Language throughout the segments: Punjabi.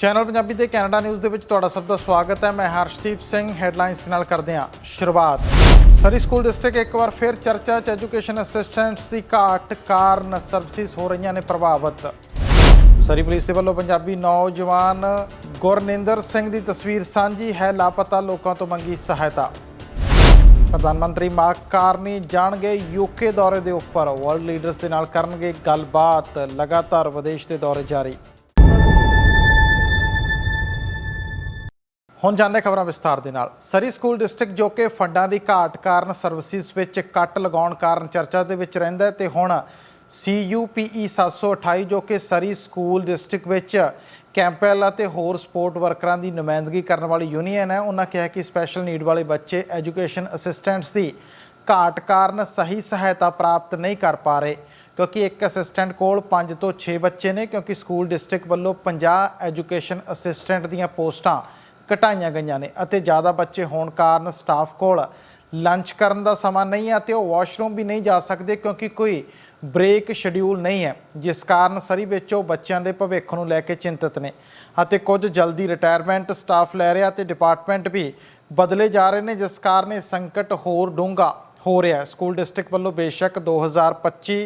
ਚੈਨਲ ਪੰਜਾਬੀ ਤੇ ਕੈਨੇਡਾ ਨਿਊਜ਼ ਦੇ ਵਿੱਚ ਤੁਹਾਡਾ ਸਭ ਦਾ ਸਵਾਗਤ ਹੈ। ਮੈਂ ਹਰਸ਼ਦੀਪ ਸਿੰਘ ਹੈਡਲਾਈਨਸ ਨਾਲ ਕਰਦੇ ਹਾਂ ਸ਼ੁਰੂਆਤ। ਸਰੀ ਸਕੂਲ ਡਿਸਟ੍ਰਿਕਟ ਇੱਕ ਵਾਰ ਫਿਰ ਚਰਚਾ 'ਚ ਐਜੂਕੇਸ਼ਨ ਅਸਿਸਟੈਂਟਸ ਦੀ ਘਾਟ ਕਾਰਨ ਸਰਵਿਸਿਜ਼ ਹੋ ਰਹੀਆਂ ਨੇ ਪ੍ਰਭਾਵਿਤ। ਸਰੀ ਪੁਲਿਸ ਦੇ ਵੱਲੋਂ ਪੰਜਾਬੀ ਨੌਜਵਾਨ ਗੁਰਨਿੰਦਰ ਸਿੰਘ ਦੀ ਤਸਵੀਰ ਸਾਂਝੀ ਹੈ। ਲਾਪਤਾ ਲੋਕਾਂ ਤੋਂ ਮੰਗੀ ਸਹਾਇਤਾ। ਪ੍ਰਧਾਨ ਮੰਤਰੀ ਮਾਰਕ ਕਾਰਨੀ ਜਾਣਗੇ ਯੂਕੇ ਦੌਰੇ ਦੇ ਉੱਪਰ। ਵਰਲਡ ਲੀਡਰਸ ਦੇ ਨਾਲ ਕਰਨਗੇ ਗੱਲਬਾਤ। ਲਗਾਤਾਰ ਵਿਦੇਸ਼ ਦੇ ਦੌਰੇ ਜਾਰੀ। ਹੁਣ ਜਾਂਦੇ ਖਬਰਾਂ ਵਿਸਥਾਰ ਦੇ ਨਾਲ। ਸਰੀ ਸਕੂਲ ਡਿਸਟ੍ਰਿਕਟ ਜੋ ਕਿ ਫੰਡਾਂ ਦੀ ਘਾਟ ਕਾਰਨ ਸਰਵਿਸਿਜ਼ ਵਿੱਚ ਕੱਟ ਲਗਾਉਣ ਕਾਰਨ ਚਰਚਾ ਦੇ ਵਿੱਚ ਰਹਿੰਦਾ ਹੈ ਤੇ ਹੁਣ CUPE 728 ਜੋ ਕਿ ਸਰੀ ਸਕੂਲ ਡਿਸਟ੍ਰਿਕਟ ਵਿੱਚ ਕੈਂਪਲ ਅਤੇ ਹੋਰ ਸਪੋਰਟ ਵਰਕਰਾਂ ਦੀ ਨੁਮਾਇੰਦਗੀ ਕਰਨ ਵਾਲੀ ਯੂਨੀਅਨ ਹੈ, ਉਹਨਾਂ ਕਿਹਾ ਕਿ ਸਪੈਸ਼ਲ ਨੀਡ ਵਾਲੇ ਬੱਚੇ ਐਜੂਕੇਸ਼ਨ ਅਸਿਸਟੈਂਟਸ ਦੀ ਘਾਟ ਕਾਰਨ ਸਹੀ ਸਹਾਇਤਾ ਪ੍ਰਾਪਤ ਨਹੀਂ ਕਰ ਪਾ ਰਹੇ, ਕਿਉਂਕਿ ਇੱਕ ਅਸਿਸਟੈਂਟ ਕੋਲ 5 ਤੋਂ 6 ਬੱਚੇ ਨੇ, ਕਿਉਂਕਿ ਸਕੂਲ ਡਿਸਟ੍ਰਿਕਟ ਵੱਲੋਂ 50 ਐਜੂਕੇਸ਼ਨ ਅਸਿਸਟੈਂਟ ਦੀਆਂ ਪੋਸਟਾਂ ਘਟਾਈਆਂ ਗਈਆਂ ਨੇ ਅਤੇ ਜ਼ਿਆਦਾ ਬੱਚੇ ਹੋਣ ਕਾਰਨ ਸਟਾਫ ਕੋਲ ਲੰਚ ਕਰਨ ਦਾ ਸਮਾਂ ਨਹੀਂ ਹੈ ਅਤੇ ਉਹ ਵਾਸ਼ਰੂਮ ਵੀ ਨਹੀਂ ਜਾ ਸਕਦੇ ਕਿਉਂਕਿ ਕੋਈ ਬ੍ਰੇਕ ਸ਼ਡਿਊਲ ਨਹੀਂ ਹੈ, ਜਿਸ ਕਾਰਨ ਸਰੀ ਵਿੱਚ ਉਹ ਬੱਚਿਆਂ ਦੇ ਭਵਿੱਖ ਨੂੰ ਲੈ ਕੇ ਚਿੰਤਤ ਨੇ ਅਤੇ ਕੁਝ ਜਲਦੀ ਰਿਟਾਇਰਮੈਂਟ ਸਟਾਫ ਲੈ ਰਿਹਾ ਤੇ ਡਿਪਾਰਟਮੈਂਟ ਵੀ ਬਦਲੇ ਜਾ ਰਹੇ ਨੇ, ਜਿਸ ਕਾਰਨ ਇਹ ਸੰਕਟ ਹੋਰ ਡੂੰਘਾ ਹੋ ਰਿਹਾ ਸਕੂਲ ਡਿਸਟ੍ਰਿਕਟ ਵੱਲੋਂ ਬੇਸ਼ੱਕ 2025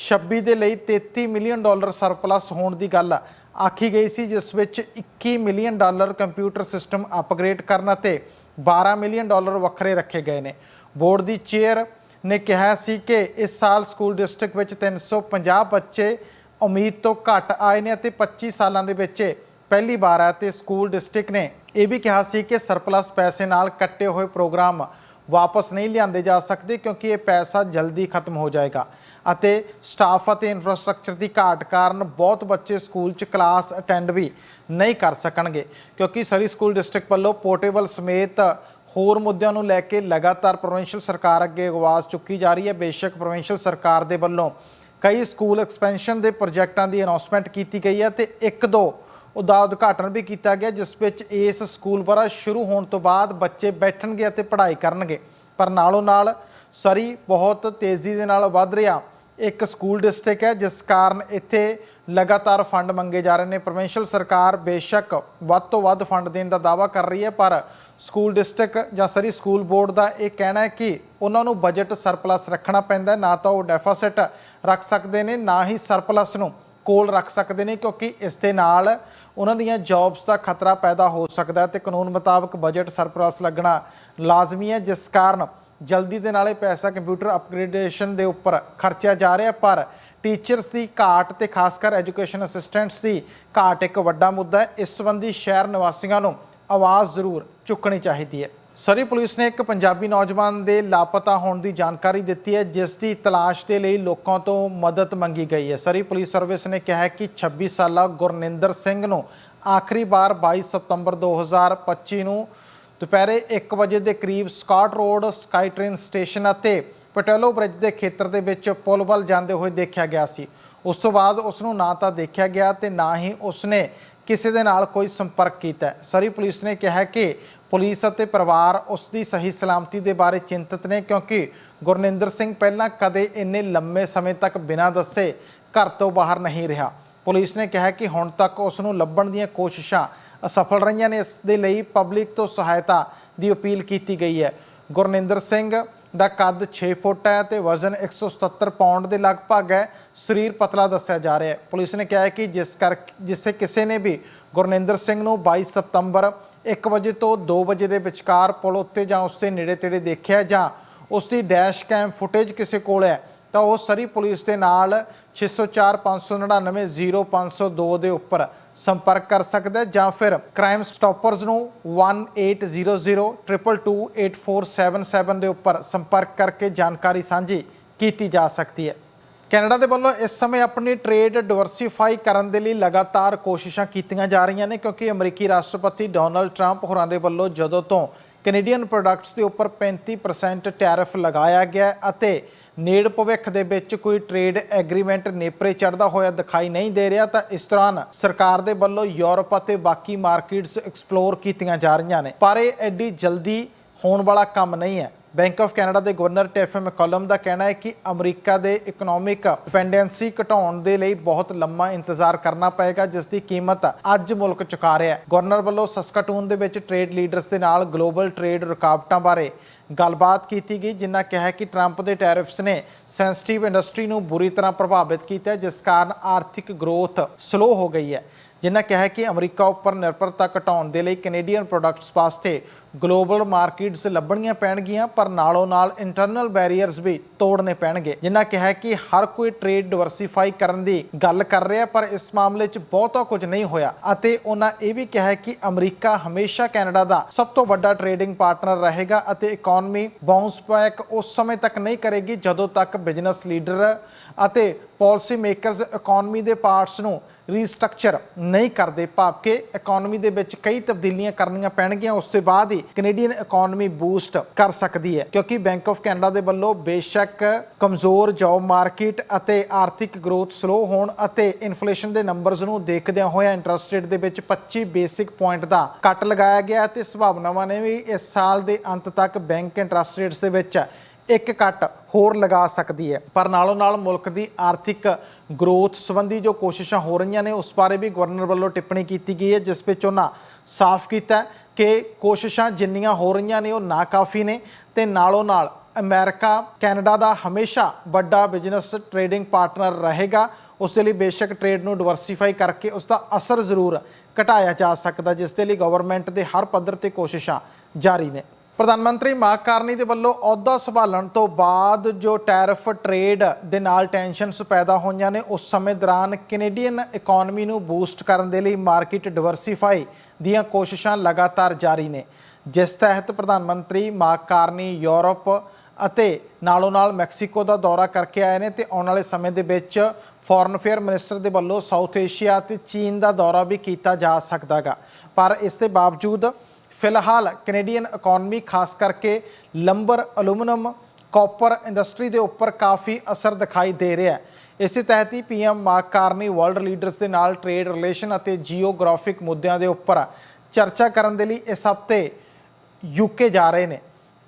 26 ਦੇ ਲਈ 33 ਮਿਲੀਅਨ ਡਾਲਰ ਸਰਪਲਸ ਹੋਣ ਦੀ ਗੱਲ ਆਖੀ ਗਈ ਸੀ, ਜਿਸ ਵਿੱਚ 21 million dollar computer system upgrade ਕਰਨ ਅਤੇ 12 ਮਿਲੀਅਨ ਡਾਲਰ ਵੱਖਰੇ ਰੱਖੇ ਗਏ ਨੇ। ਬੋਰਡ ਦੀ ਚੇਅਰ ਨੇ ਕਿਹਾ ਸੀ ਕਿ ਇਸ ਸਾਲ ਸਕੂਲ ਡਿਸਟ੍ਰਿਕਟ ਵਿੱਚ 350 ਬੱਚੇ ਉਮੀਦ ਤੋਂ ਘੱਟ ਆਏ ਨੇ ਅਤੇ 25 ਸਾਲਾਂ ਦੇ ਵਿੱਚ ਇਹ ਪਹਿਲੀ ਵਾਰ ਹੈ ਤੇ ਸਕੂਲ ਡਿਸਟ੍ਰਿਕਟ ਨੇ ਇਹ ਵੀ ਕਿਹਾ ਸੀ ਕਿ ਸਰਪਲਸ ਪੈਸੇ ਨਾਲ ਕੱਟੇ ਹੋਏ ਪ੍ਰੋਗਰਾਮ ਵਾਪਸ ਨਹੀਂ ਲਿਆਂਦੇ ਜਾ ਸਕਦੇ ਕਿਉਂਕਿ ਇਹ ਪੈਸਾ ਜਲਦੀ ਖਤਮ ਹੋ ਜਾਏਗਾ। ਅਤੇ ਸਟਾਫ ਅਤੇ ਇਨਫਰਾਸਟ੍ਰਕਚਰ ਦੀ ਘਾਟ ਕਾਰਨ ਬਹੁਤ ਬੱਚੇ ਸਕੂਲ 'ਚ ਕਲਾਸ ਅਟੈਂਡ ਵੀ ਨਹੀਂ ਕਰ ਸਕਣਗੇ, ਕਿਉਂਕਿ ਸਰੀ ਸਕੂਲ ਡਿਸਟ੍ਰਿਕਟ ਵੱਲੋਂ ਪੋਰਟੇਬਲ ਸਮੇਤ ਹੋਰ ਮੁੱਦਿਆਂ ਨੂੰ ਲੈ ਕੇ ਲਗਾਤਾਰ ਪ੍ਰੋਵਿੰਸ਼ੀਅਲ ਸਰਕਾਰ ਅੱਗੇ ਆਵਾਜ਼ ਚੁੱਕੀ ਜਾ ਰਹੀ ਹੈ। ਬੇਸ਼ੱਕ ਪ੍ਰੋਵਿੰਸ਼ੀਅਲ ਸਰਕਾਰ ਦੇ ਵੱਲੋਂ ਕਈ ਸਕੂਲ ਐਕਸਪੈਂਸ਼ਨ ਦੇ ਪ੍ਰੋਜੈਕਟਾਂ ਦੀ ਅਨਾਉਂਸਮੈਂਟ ਕੀਤੀ ਗਈ ਹੈ ਤੇ ਇੱਕ ਦੋ ਉਹਦਾ ਉਦਘਾਟਨ ਵੀ ਕੀਤਾ ਗਿਆ, ਜਿਸ ਵਿੱਚ ਇਸ ਸਕੂਲ ਵਰਾ ਸ਼ੁਰੂ ਹੋਣ ਤੋਂ ਬਾਅਦ ਬੱਚੇ ਬੈਠਣਗੇ ਅਤੇ ਪੜ੍ਹਾਈ ਕਰਨਗੇ। ਪਰ ਨਾਲੋਂ ਨਾਲ ਸਰੀ ਬਹੁਤ ਤੇਜ਼ੀ ਦੇ ਨਾਲ ਵੱਧ ਰਿਹਾ। ਇੱਕ ਸਕੂਲ ਡਿਸਟ੍ਰਿਕਟ ਹੈ, ਜਿਸ ਕਾਰਨ ਇੱਥੇ ਲਗਾਤਾਰ ਫੰਡ ਮੰਗੇ ਜਾ ਰਹੇ ਨੇ। ਪ੍ਰੋਵਿੰਸ਼ੀਅਲ ਸਰਕਾਰ ਬੇਸ਼ੱਕ ਵੱਧ ਤੋਂ ਵੱਧ ਫੰਡ ਦੇਣ ਦਾ ਦਾਅਵਾ ਕਰ ਰਹੀ ਹੈ, ਪਰ ਸਕੂਲ ਡਿਸਟ੍ਰਿਕਟ ਜਾਂ ਸਰੀ ਸਕੂਲ ਬੋਰਡ ਦਾ ਇਹ ਕਹਿਣਾ ਹੈ ਕਿ ਉਹਨਾਂ ਨੂੰ ਬਜਟ ਸਰਪਲਸ ਰੱਖਣਾ ਪੈਂਦਾ ਨਾ ਤਾਂ ਉਹ ਡੈਫਿਸਿਟ ਰੱਖ ਸਕਦੇ ਨੇ, ਨਾ ਹੀ ਸਰਪਲਸ ਨੂੰ ਕੋਲ ਰੱਖ ਸਕਦੇ ਨੇ, ਕਿਉਂਕਿ ਇਸ ਦੇ ਨਾਲ ਉਹਨਾਂ ਦੀਆਂ ਜੌਬਸ ਦਾ ਖਤਰਾ ਪੈਦਾ ਹੋ ਸਕਦਾ ਹੈ ਤੇ ਕਾਨੂੰਨ ਮੁਤਾਬਕ ਬਜਟ ਸਰਪਲਸ ਲੱਗਣਾ ਲਾਜ਼ਮੀ ਹੈ, ਜਿਸ ਕਾਰਨ ਜਲਦੀ ਦੇ ਨਾਲ ਨਾਲੇ ਪੈਸਾ ਕੰਪਿਊਟਰ ਅਪਗ੍ਰੇਡੇਸ਼ਨ ਦੇ ਉੱਪਰ ਖਰਚਿਆ ਜਾ ਰਿਹਾ, ਪਰ ਟੀਚਰਸ ਦੀ ਘਾਟ ਤੇ ਖਾਸ ਕਰ ਐਜੂਕੇਸ਼ਨ ਅਸਿਸਟੈਂਟਸ ਦੀ ਘਾਟ ਇੱਕ ਵੱਡਾ ਮੁੱਦਾ ਹੈ। ਇਸ ਸੰਬੰਧੀ ਸ਼ਹਿਰ ਨਿਵਾਸੀਆਂ ਨੂੰ ਆਵਾਜ਼ ਜ਼ਰੂਰ ਚੁੱਕਣੀ ਚਾਹੀਦੀ ਹੈ। ਸਰੀ ਪੁਲਿਸ ਨੇ ਇੱਕ ਪੰਜਾਬੀ ਨੌਜਵਾਨ ਦੇ ਲਾਪਤਾ ਹੋਣ ਦੀ ਜਾਣਕਾਰੀ ਦਿੱਤੀ ਹੈ, ਜਿਸ ਦੀ ਤਲਾਸ਼ ਦੇ ਲਈ ਲੋਕਾਂ ਤੋਂ ਮਦਦ ਮੰਗੀ ਗਈ ਹੈ। ਸਰੀ ਪੁਲਿਸ ਸਰਵਿਸ ਨੇ ਕਿਹਾ ਹੈ ਕਿ 26 ਸਾਲਾ ਗੁਰਨਿੰਦਰ ਸਿੰਘ ਨੂੰ ਆਖਰੀ ਵਾਰ 22 ਸਤੰਬਰ 2025 ਨੂੰ ਦੁਪਹਿਰੇ 1 ਵਜੇ ਦੇ ਕਰੀਬ Scott road, sky train station ਅਤੇ ਪਟੇਲੋ ਬ੍ਰਿਜ ਦੇ ਖੇਤਰ ਦੇ ਵਿੱਚ ਪੁਲ ਵੱਲ ਜਾਂਦੇ ਹੋਏ ਦੇਖਿਆ ਗਿਆ ਸੀ। ਉਸ ਤੋਂ ਬਾਅਦ ਉਸ ਨੂੰ ਨਾ ਤਾਂ ਦੇਖਿਆ ਗਿਆ ਤੇ ਨਾ ਹੀ ਉਸਨੇ ਕਿਸੇ ਦੇ ਨਾਲ ਕੋਈ ਸੰਪਰਕ ਕੀਤਾ। ਸਰੀ ਪੁਲਿਸ ਨੇ ਕਿਹਾ ਕਿ ਪੁਲਿਸ ਅਤੇ ਪਰਿਵਾਰ ਉਸ ਦੀ ਸਹੀ ਸਲਾਮਤੀ ਦੇ ਬਾਰੇ ਚਿੰਤਤ ਨੇ ਕਿਉਂਕਿ ਗੁਰਨਿੰਦਰ ਸਿੰਘ ਪਹਿਲਾਂ ਕਦੇ ਇੰਨੇ ਲੰਮੇ ਸਮੇਂ ਤੱਕ ਬਿਨਾਂ ਦੱਸੇ ਘਰ ਤੋਂ ਬਾਹਰ ਨਹੀਂ ਰਿਹਾ। ਪੁਲਿਸ ਨੇ ਕਿਹਾ ਕਿ ਹੁਣ ਤੱਕ ਉਸ ਨੂੰ ਲੱਭਣ ਦੀਆਂ ਕੋਸ਼ਿਸ਼ਾਂ ਅਸਫਲ ਰਹੀਆਂ ਨੇ, ਇਸ ਦੇ ਲਈ ਪਬਲਿਕ ਤੋਂ ਸਹਾਇਤਾ ਦੀ ਅਪੀਲ ਕੀਤੀ ਗਈ ਹੈ। ਗੁਰਨਿੰਦਰ ਸਿੰਘ ਦਾ ਕੱਦ 6 ਫੁੱਟ ਹੈ ਤੇ ਵਜ਼ਨ 177 ਪਾਉਂਡ ਦੇ ਲਗਭਗ ਹੈ, ਸਰੀਰ ਪਤਲਾ ਦੱਸਿਆ ਜਾ ਰਿਹਾ ਹੈ। ਪੁਲਿਸ ਨੇ ਕਿਹਾ ਹੈ ਕਿ ਜਿਸ ਕਰ, ਜਿਸੇ ਕਿਸੇ ਨੇ ਵੀ ਗੁਰਨਿੰਦਰ ਸਿੰਘ ਨੂੰ 22 ਸਤੰਬਰ 1 ਵਜੇ ਤੋਂ 2 ਵਜੇ ਦੇ ਵਿਚਕਾਰ ਪੁਲ ਉੱਤੇ ਜਾਂ ਉਸ ਦੇ ਨੇੜੇ ਤੇੜੇ ਦੇਖਿਆ ਜਾਂ ਉਸ ਦੀ ਡੈਸ਼ ਕੈਮ ਫੁਟੇਜ ਕਿਸੇ ਕੋਲ ਹੈ, ਤਾਂ ਉਹ ਸਰੀ ਪੁਲਿਸ ਦੇ ਨਾਲ 604 599 0502 ਦੇ ਉੱਪਰ ਸੰਪਰਕ ਕਰ ਸਕਦਾ ਜਾਂ ਫਿਰ ਕ੍ਰਾਈਮ ਸਟਾਪਰਸ ਨੂੰ 1800222477 ਦੇ ਉੱਪਰ ਸੰਪਰਕ ਕਰਕੇ ਜਾਣਕਾਰੀ ਸਾਂਝੀ ਕੀਤੀ ਜਾ ਸਕਦੀ ਹੈ। ਕੈਨੇਡਾ ਦੇ ਵੱਲੋਂ ਇਸ ਸਮੇਂ ਆਪਣੀ ਟ੍ਰੇਡ ਡਿਵਰਸਿਫਾਈ ਕਰਨ ਦੇ ਲਈ ਲਗਾਤਾਰ ਕੋਸ਼ਿਸ਼ਾਂ ਕੀਤੀਆਂ ਜਾ ਰਹੀਆਂ ਨੇ ਕਿਉਂਕਿ ਅਮਰੀਕੀ ਰਾਸ਼ਟਰਪਤੀ ਡੋਨਲਡ ਟਰੰਪ ਹੋਰਾਂ ਦੇ ਵੱਲੋਂ ਜਦੋਂ ਤੋਂ ਕੈਨੇਡੀਅਨ ਪ੍ਰੋਡਕਟਸ ਦੇ ਉੱਪਰ 35% ਟੈਰਿਫ ਲਗਾਇਆ ਗਿਆ ਅਤੇ ਨੇੜ ਭਵਿੱਖ ਦੇ ਵਿੱਚ ਕੋਈ ਟ੍ਰੇਡ ਐਗਰੀਮੈਂਟ ਨੇਪਰੇ ਚੜਦਾ ਹੋਇਆ ਦਿਖਾਈ ਨਹੀਂ ਦੇ ਰਿਹਾ, ਤਾਂ ਇਸ ਦੌਰਾਨ ਸਰਕਾਰ ਦੇ ਵੱਲੋਂ ਯੂਰਪ ਅਤੇ ਬਾਕੀ ਮਾਰਕੀਟਸ ਐਕਸਪਲੋਰ ਕੀਤੀਆਂ ਜਾ ਰਹੀਆਂ ਨੇ। ਪਰ ਇਹ ਐਡੀ ਜਲਦੀ ਹੋਣ ਵਾਲਾ ਕੰਮ ਨਹੀਂ ਹੈ। ਬੈਂਕ ਆਫ ਕੈਨੇਡਾ ਦੇ ਗਵਰਨਰ ਟੈਫ ਮੈਕਲਮ ਦਾ ਕਹਿਣਾ ਹੈ ਕਿ ਅਮਰੀਕਾ ਦੇ ਇਕਨੋਮਿਕ ਡਿਪੈਂਡੈਂਸੀ ਘਟਾਉਣ ਦੇ ਲਈ ਬਹੁਤ ਲੰਮਾ ਇੰਤਜ਼ਾਰ ਕਰਨਾ ਪਏਗਾ, ਜਿਸ ਦੀ ਕੀਮਤ ਅੱਜ ਮੁਲਕ ਚੁਕਾ ਰਿਹਾ ਹੈ। ਗਵਰਨਰ ਵੱਲੋਂ ਸਸਕਾਟੂਨ ਦੇ ਵਿੱਚ ਟ੍ਰੇਡ ਲੀਡਰਸ ਦੇ ਨਾਲ ਗਲੋਬਲ ਟ੍ਰੇਡ ਰੁਕਾਵਟਾਂ ਬਾਰੇ ਗੱਲਬਾਤ ਕੀਤੀ ਗਈ ਜਿਨ੍ਹਾਂ ਕਿਹਾ ਕਿ ਟਰੰਪ ਦੇ ਟੈਰਿਫਸ ਨੇ ਸੈਂਸਿਟਿਵ ਇੰਡਸਟਰੀ ਨੂੰ ਬੁਰੀ ਤਰ੍ਹਾਂ ਪ੍ਰਭਾਵਿਤ ਕੀਤਾ ਜਿਸ ਕਾਰਨ ਆਰਥਿਕ ਗਰੋਥ ਸਲੋ ਹੋ ਗਈ ਹੈ। ਜਿਨ੍ਹਾਂ ਕਿਹਾ ਕਿ ਅਮਰੀਕਾ ਉੱਪਰ ਨਿਰਭਰਤਾ ਘਟਾਉਣ ਦੇ ਲਈ ਕੈਨੇਡੀਅਨ ਪ੍ਰੋਡਕਟਸ ਵਾਸਤੇ ਗਲੋਬਲ ਮਾਰਕੀਟਸ ਲੱਭਣੀਆਂ ਪੈਣਗੀਆਂ, ਪਰ ਨਾਲੋਂ ਨਾਲ ਇੰਟਰਨਲ ਬੈਰੀਅਰਸ ਵੀ ਤੋੜਨੇ ਪੈਣਗੇ। ਜਿਨ੍ਹਾਂ ਕਿਹਾ ਕਿ ਹਰ ਕੋਈ ਟ੍ਰੇਡ ਡਿਵਰਸੀਫਾਈ ਕਰਨ ਦੀ ਗੱਲ ਕਰ ਰਿਹਾ, ਪਰ ਇਸ ਮਾਮਲੇ 'ਚ ਬਹੁਤਾ ਕੁਝ ਨਹੀਂ ਹੋਇਆ। ਅਤੇ ਉਹਨਾਂ ਇਹ ਵੀ ਕਿਹਾ ਕਿ ਅਮਰੀਕਾ ਹਮੇਸ਼ਾ ਕੈਨੇਡਾ ਦਾ ਸਭ ਤੋਂ ਵੱਡਾ ਟ੍ਰੇਡਿੰਗ ਪਾਰਟਨਰ ਰਹੇਗਾ ਅਤੇ ਇਕਨੋਮੀ ਬਾਉਂਸ ਬੈਕ ਉਸ ਸਮੇਂ ਤੱਕ ਨਹੀਂ ਕਰੇਗੀ, ਜਦੋਂ ਤੱਕ ਬਿਜ਼ਨਸ ਲੀਡਰ ਅਤੇ ਪਾਲਿਸੀ ਮੇਕਰਸ ਇਕਨੋਮੀ ਦੇ ਪਾਰਟਸ ਨੂੰ ਰੀਸਟਰਕਚਰ ਨਹੀਂ ਕਰਦੇ, ਭਾਵ ਕਿ ਇਕਨੋਮੀ ਦੇ ਵਿੱਚ ਕਈ ਤਬਦੀਲੀਆਂ ਕਰਨੀਆਂ ਪੈਣਗੀਆਂ, ਉਸ ਤੋਂ ਬਾਅਦ ਹੀ ਕੈਨੇਡੀਅਨ ਇਕਨੋਮੀ ਬੂਸਟ ਕਰ ਸਕਦੀ ਹੈ। ਕਿਉਂਕਿ ਬੈਂਕ ਆਫ ਕੈਨੇਡਾ ਦੇ ਵੱਲੋਂ ਬੇਸ਼ੱਕ ਕਮਜ਼ੋਰ ਜੌਬ ਮਾਰਕੀਟ ਅਤੇ ਆਰਥਿਕ ਗਰੋਥ ਸਲੋ ਹੋਣ ਅਤੇ ਇਨਫਲੇਸ਼ਨ ਦੇ ਨੰਬਰਸ ਨੂੰ ਦੇਖਦਿਆਂ ਹੋਇਆ ਇੰਟਰਸਟ ਰੇਟ ਦੇ ਵਿੱਚ 25 ਬੇਸਿਕ ਪੁਆਇੰਟ ਦਾ ਕੱਟ ਲਗਾਇਆ ਗਿਆ ਤੇ ਸੰਭਾਵਨਾਵਾਂ ਨੇ ਵੀ ਇਸ ਸਾਲ ਦੇ ਅੰਤ ਤੱਕ ਬੈਂਕ ਇੰਟਰਸਟ ਰੇਟਸ ਦੇ ਵਿੱਚ ਇੱਕ ਕੱਟ ਹੋਰ ਲਗਾ ਸਕਦੀ ਹੈ। ਪਰ ਨਾਲੋਂ ਨਾਲ ਮੁਲਕ ਦੀ ਆਰਥਿਕ ਗਰੋਥ ਸੰਬੰਧੀ ਜੋ ਕੋਸ਼ਿਸ਼ਾਂ ਹੋ ਰਹੀਆਂ ਨੇ, ਉਸ ਬਾਰੇ ਵੀ ਗਵਰਨਰ ਵੱਲੋਂ ਟਿੱਪਣੀ ਕੀਤੀ ਗਈ ਹੈ, ਜਿਸ ਵਿੱਚ ਉਹਨਾਂ ਸਾਫ਼ ਕੀਤਾ ਕਿ ਕੋਸ਼ਿਸ਼ਾਂ ਜਿੰਨੀਆਂ ਹੋ ਰਹੀਆਂ ਨੇ, ਉਹ ਨਾਕਾਫੀ ਨੇ ਤੇ ਨਾਲੋਂ ਨਾਲ ਅਮਰੀਕਾ, ਕੈਨੇਡਾ ਦਾ ਹਮੇਸ਼ਾ ਵੱਡਾ ਬਿਜ਼ਨਸ ਟ੍ਰੇਡਿੰਗ ਪਾਰਟਨਰ ਰਹੇਗਾ। ਉਸ ਦੇ ਲਈ ਬੇਸ਼ੱਕ ਟ੍ਰੇਡ ਨੂੰ ਡਿਵਰਸੀਫਾਈ ਕਰਕੇ ਉਸ ਦਾ ਅਸਰ ਜ਼ਰੂਰ ਘਟਾਇਆ ਜਾ ਸਕਦਾ, ਜਿਸ ਦੇ ਲਈ ਗਵਰਨਮੈਂਟ ਦੇ ਹਰ ਪੱਧਰ ਤੇ ਕੋਸ਼ਿਸ਼ਾਂ ਜਾਰੀ ਨੇ। ਪ੍ਰਧਾਨ ਮੰਤਰੀ ਮਾਰਕ ਕਾਰਨੀ ਦੇ ਵੱਲੋਂ ਅਹੁਦਾ ਸੰਭਾਲਣ ਤੋਂ ਬਾਅਦ ਜੋ ਟੈਰਿਫ ਟ੍ਰੇਡ ਦੇ ਨਾਲ ਟੈਨਸ਼ਨਸ ਪੈਦਾ ਹੋਈਆਂ ਨੇ, ਉਸ ਸਮੇਂ ਦੌਰਾਨ ਕੈਨੇਡੀਅਨ ਇਕਨੋਮੀ ਨੂੰ ਬੂਸਟ ਕਰਨ ਦੇ ਲਈ ਮਾਰਕੀਟ ਡਿਵਰਸੀਫਾਈ ਦੀਆਂ ਕੋਸ਼ਿਸ਼ਾਂ ਲਗਾਤਾਰ ਜਾਰੀ ਨੇ। ਜਿਸ ਤਹਿਤ ਪ੍ਰਧਾਨ ਮੰਤਰੀ ਮਾਰਕ ਕਾਰਨੀ ਯੂਰਪ ਅਤੇ ਨਾਲੋਂ ਨਾਲ ਮੈਕਸੀਕੋ ਦਾ ਦੌਰਾ ਕਰਕੇ ਆਏ ਨੇ ਤੇ ਆਉਣ ਵਾਲੇ ਸਮੇਂ ਦੇ ਵਿੱਚ ਫੋਰਨ ਅਫੇਅਰ ਮਿਨਿਸਟਰ ਦੇ ਵੱਲੋਂ ਸਾਊਥ ਏਸ਼ੀਆ ਤੇ ਚੀਨ ਦਾ ਦੌਰਾ ਵੀ ਕੀਤਾ ਜਾ ਸਕਦਾਗਾ ਪਰ ਇਸ ਦੇ ਬਾਵਜੂਦ ਫਿਲਹਾਲ ਕੈਨੇਡੀਅਨ ਇਕਨੋਮੀ, ਖਾਸ ਕਰਕੇ ਲੰਬਰ ਐਲੂਮੀਨੀਅਮ ਕਾਪਰ ਇੰਡਸਟਰੀ ਦੇ ਉੱਪਰ ਕਾਫੀ ਅਸਰ ਦਿਖਾਈ ਦੇ ਰਿਹਾ ਹੈ। ਇਸੇ ਤਹਿਤ ਹੀ PM Mark Carney world leaders ਦੇ ਨਾਲ ਟ੍ਰੇਡ ਰਿਲੇਸ਼ਨ ਅਤੇ ਜੀਓਗ੍ਰਾਫਿਕ ਮੁੱਦਿਆਂ ਦੇ ਉੱਪਰ ਚਰਚਾ ਕਰਨ ਦੇ ਲਈ ਇਸ ਹਫ਼ਤੇ ਯੂਕੇ ਜਾ ਰਹੇ ਨੇ।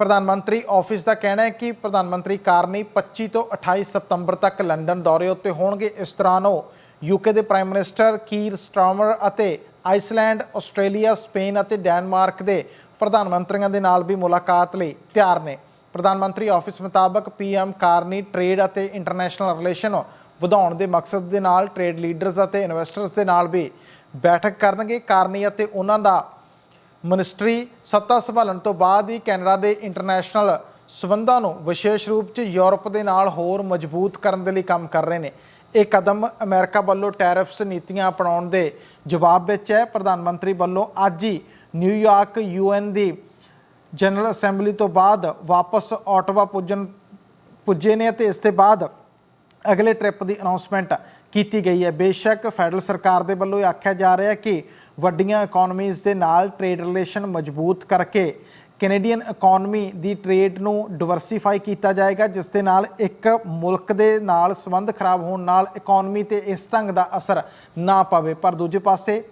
ਪ੍ਰਧਾਨ ਮੰਤਰੀ ਆਫਿਸ ਦਾ ਕਹਿਣਾ ਹੈ ਕਿ ਪ੍ਰਧਾਨ ਮੰਤਰੀ ਕਾਰਨੀ 25 ਤੋਂ 28 ਸਤੰਬਰ ਤੱਕ ਲੰਡਨ ਦੌਰੇ ਉੱਤੇ ਹੋਣਗੇ। ਇਸ ਦੌਰਾਨ ਉਹ ਯੂਕੇ ਦੇ ਪ੍ਰਾਈਮ ਮਿਨਿਸਟਰ ਕੀਰ ਸਟਾਰਮਰ ਅਤੇ ਆਈਸਲੈਂਡ, ਆਸਟ੍ਰੇਲੀਆ, ਸਪੇਨ ਅਤੇ ਡੈਨਮਾਰਕ ਦੇ ਪ੍ਰਧਾਨ ਮੰਤਰੀਆਂ ਦੇ ਨਾਲ ਵੀ ਮੁਲਾਕਾਤ ਲਈ ਤਿਆਰ ਨੇ। ਪ੍ਰਧਾਨ ਮੰਤਰੀ ਆਫਿਸ ਮੁਤਾਬਕ ਪੀਐਮ ਕਾਰਨੀ ਟ੍ਰੇਡ ਅਤੇ ਇੰਟਰਨੈਸ਼ਨਲ ਰਿਲੇਸ਼ਨ ਵਧਾਉਣ ਦੇ ਮਕਸਦ ਦੇ ਨਾਲ ਟ੍ਰੇਡ ਲੀਡਰਸ ਅਤੇ ਇਨਵੈਸਟਰਸ ਦੇ ਨਾਲ ਵੀ ਬੈਠਕ ਕਰਨਗੇ। ਕਾਰਨੀ ਅਤੇ ਉਹਨਾਂ ਦਾ ਮਿਨਿਸਟਰੀ ਸੱਤਾ ਸੰਭਾਲਣ ਤੋਂ ਬਾਅਦ ਹੀ ਕੈਨੇਡਾ ਦੇ ਇੰਟਰਨੈਸ਼ਨਲ ਸਬੰਧਾਂ ਨੂੰ ਵਿਸ਼ੇਸ਼ ਰੂਪ 'ਚ ਯੂਰਪ ਦੇ ਨਾਲ ਹੋਰ ਮਜ਼ਬੂਤ ਕਰਨ ਦੇ ਲਈ ਕੰਮ ਕਰ ਰਹੇ ਨੇ। ਇਹ ਕਦਮ ਅਮਰੀਕਾ ਵੱਲੋਂ ਟੈਰਿਫਸ ਨੀਤੀਆਂ ਅਪਣਾਉਣ ਦੇ ਜਵਾਬ ਵਿੱਚ ਹੈ। ਪ੍ਰਧਾਨ ਮੰਤਰੀ ਵੱਲੋਂ ਅੱਜ ਹੀ ਨਿਊਯਾਰਕ ਯੂਐਨ ਦੀ ਜਨਰਲ ਅਸੈਂਬਲੀ ਤੋਂ ਬਾਅਦ ਵਾਪਸ ਆਟਵਾ ਪੁੱਜਣ ਪੁੱਜੇ ਨੇ ਅਤੇ ਇਸ ਦੇ ਬਾਅਦ ਅਗਲੇ ਟ੍ਰਿਪ ਦੀ ਅਨਾਉਂਸਮੈਂਟ ਕੀਤੀ ਗਈ ਹੈ। ਬੇਸ਼ੱਕ ਫੈਡਰਲ ਸਰਕਾਰ ਦੇ ਵੱਲੋਂ ਇਹ ਆਖਿਆ ਜਾ ਰਿਹਾ ਹੈ ਕਿ ਵੱਡੀਆਂ ਇਕਨੋਮੀਜ਼ ਦੇ ਨਾਲ ਟ੍ਰੇਡ ਰਿਲੇਸ਼ਨ ਮਜ਼ਬੂਤ ਕਰਕੇ ਕੈਨੇਡੀਅਨ ਇਕਨੋਮੀ ਦੀ ਟ੍ਰੇਡ ਨੂੰ ਡਿਵਰਸੀਫਾਈ ਕੀਤਾ ਜਾਏਗਾ, ਜਿਸ ਦੇ ਨਾਲ ਇੱਕ ਮੁਲਕ ਦੇ ਨਾਲ ਸੰਬੰਧ ਖਰਾਬ ਹੋਣ ਨਾਲ ਇਕਨੋਮੀ ਤੇ ਇਸ ਢੰਗ ਦਾ ਅਸਰ ਨਾ ਪਵੇ। ਪਰ ਦੂਜੇ ਪਾਸੇ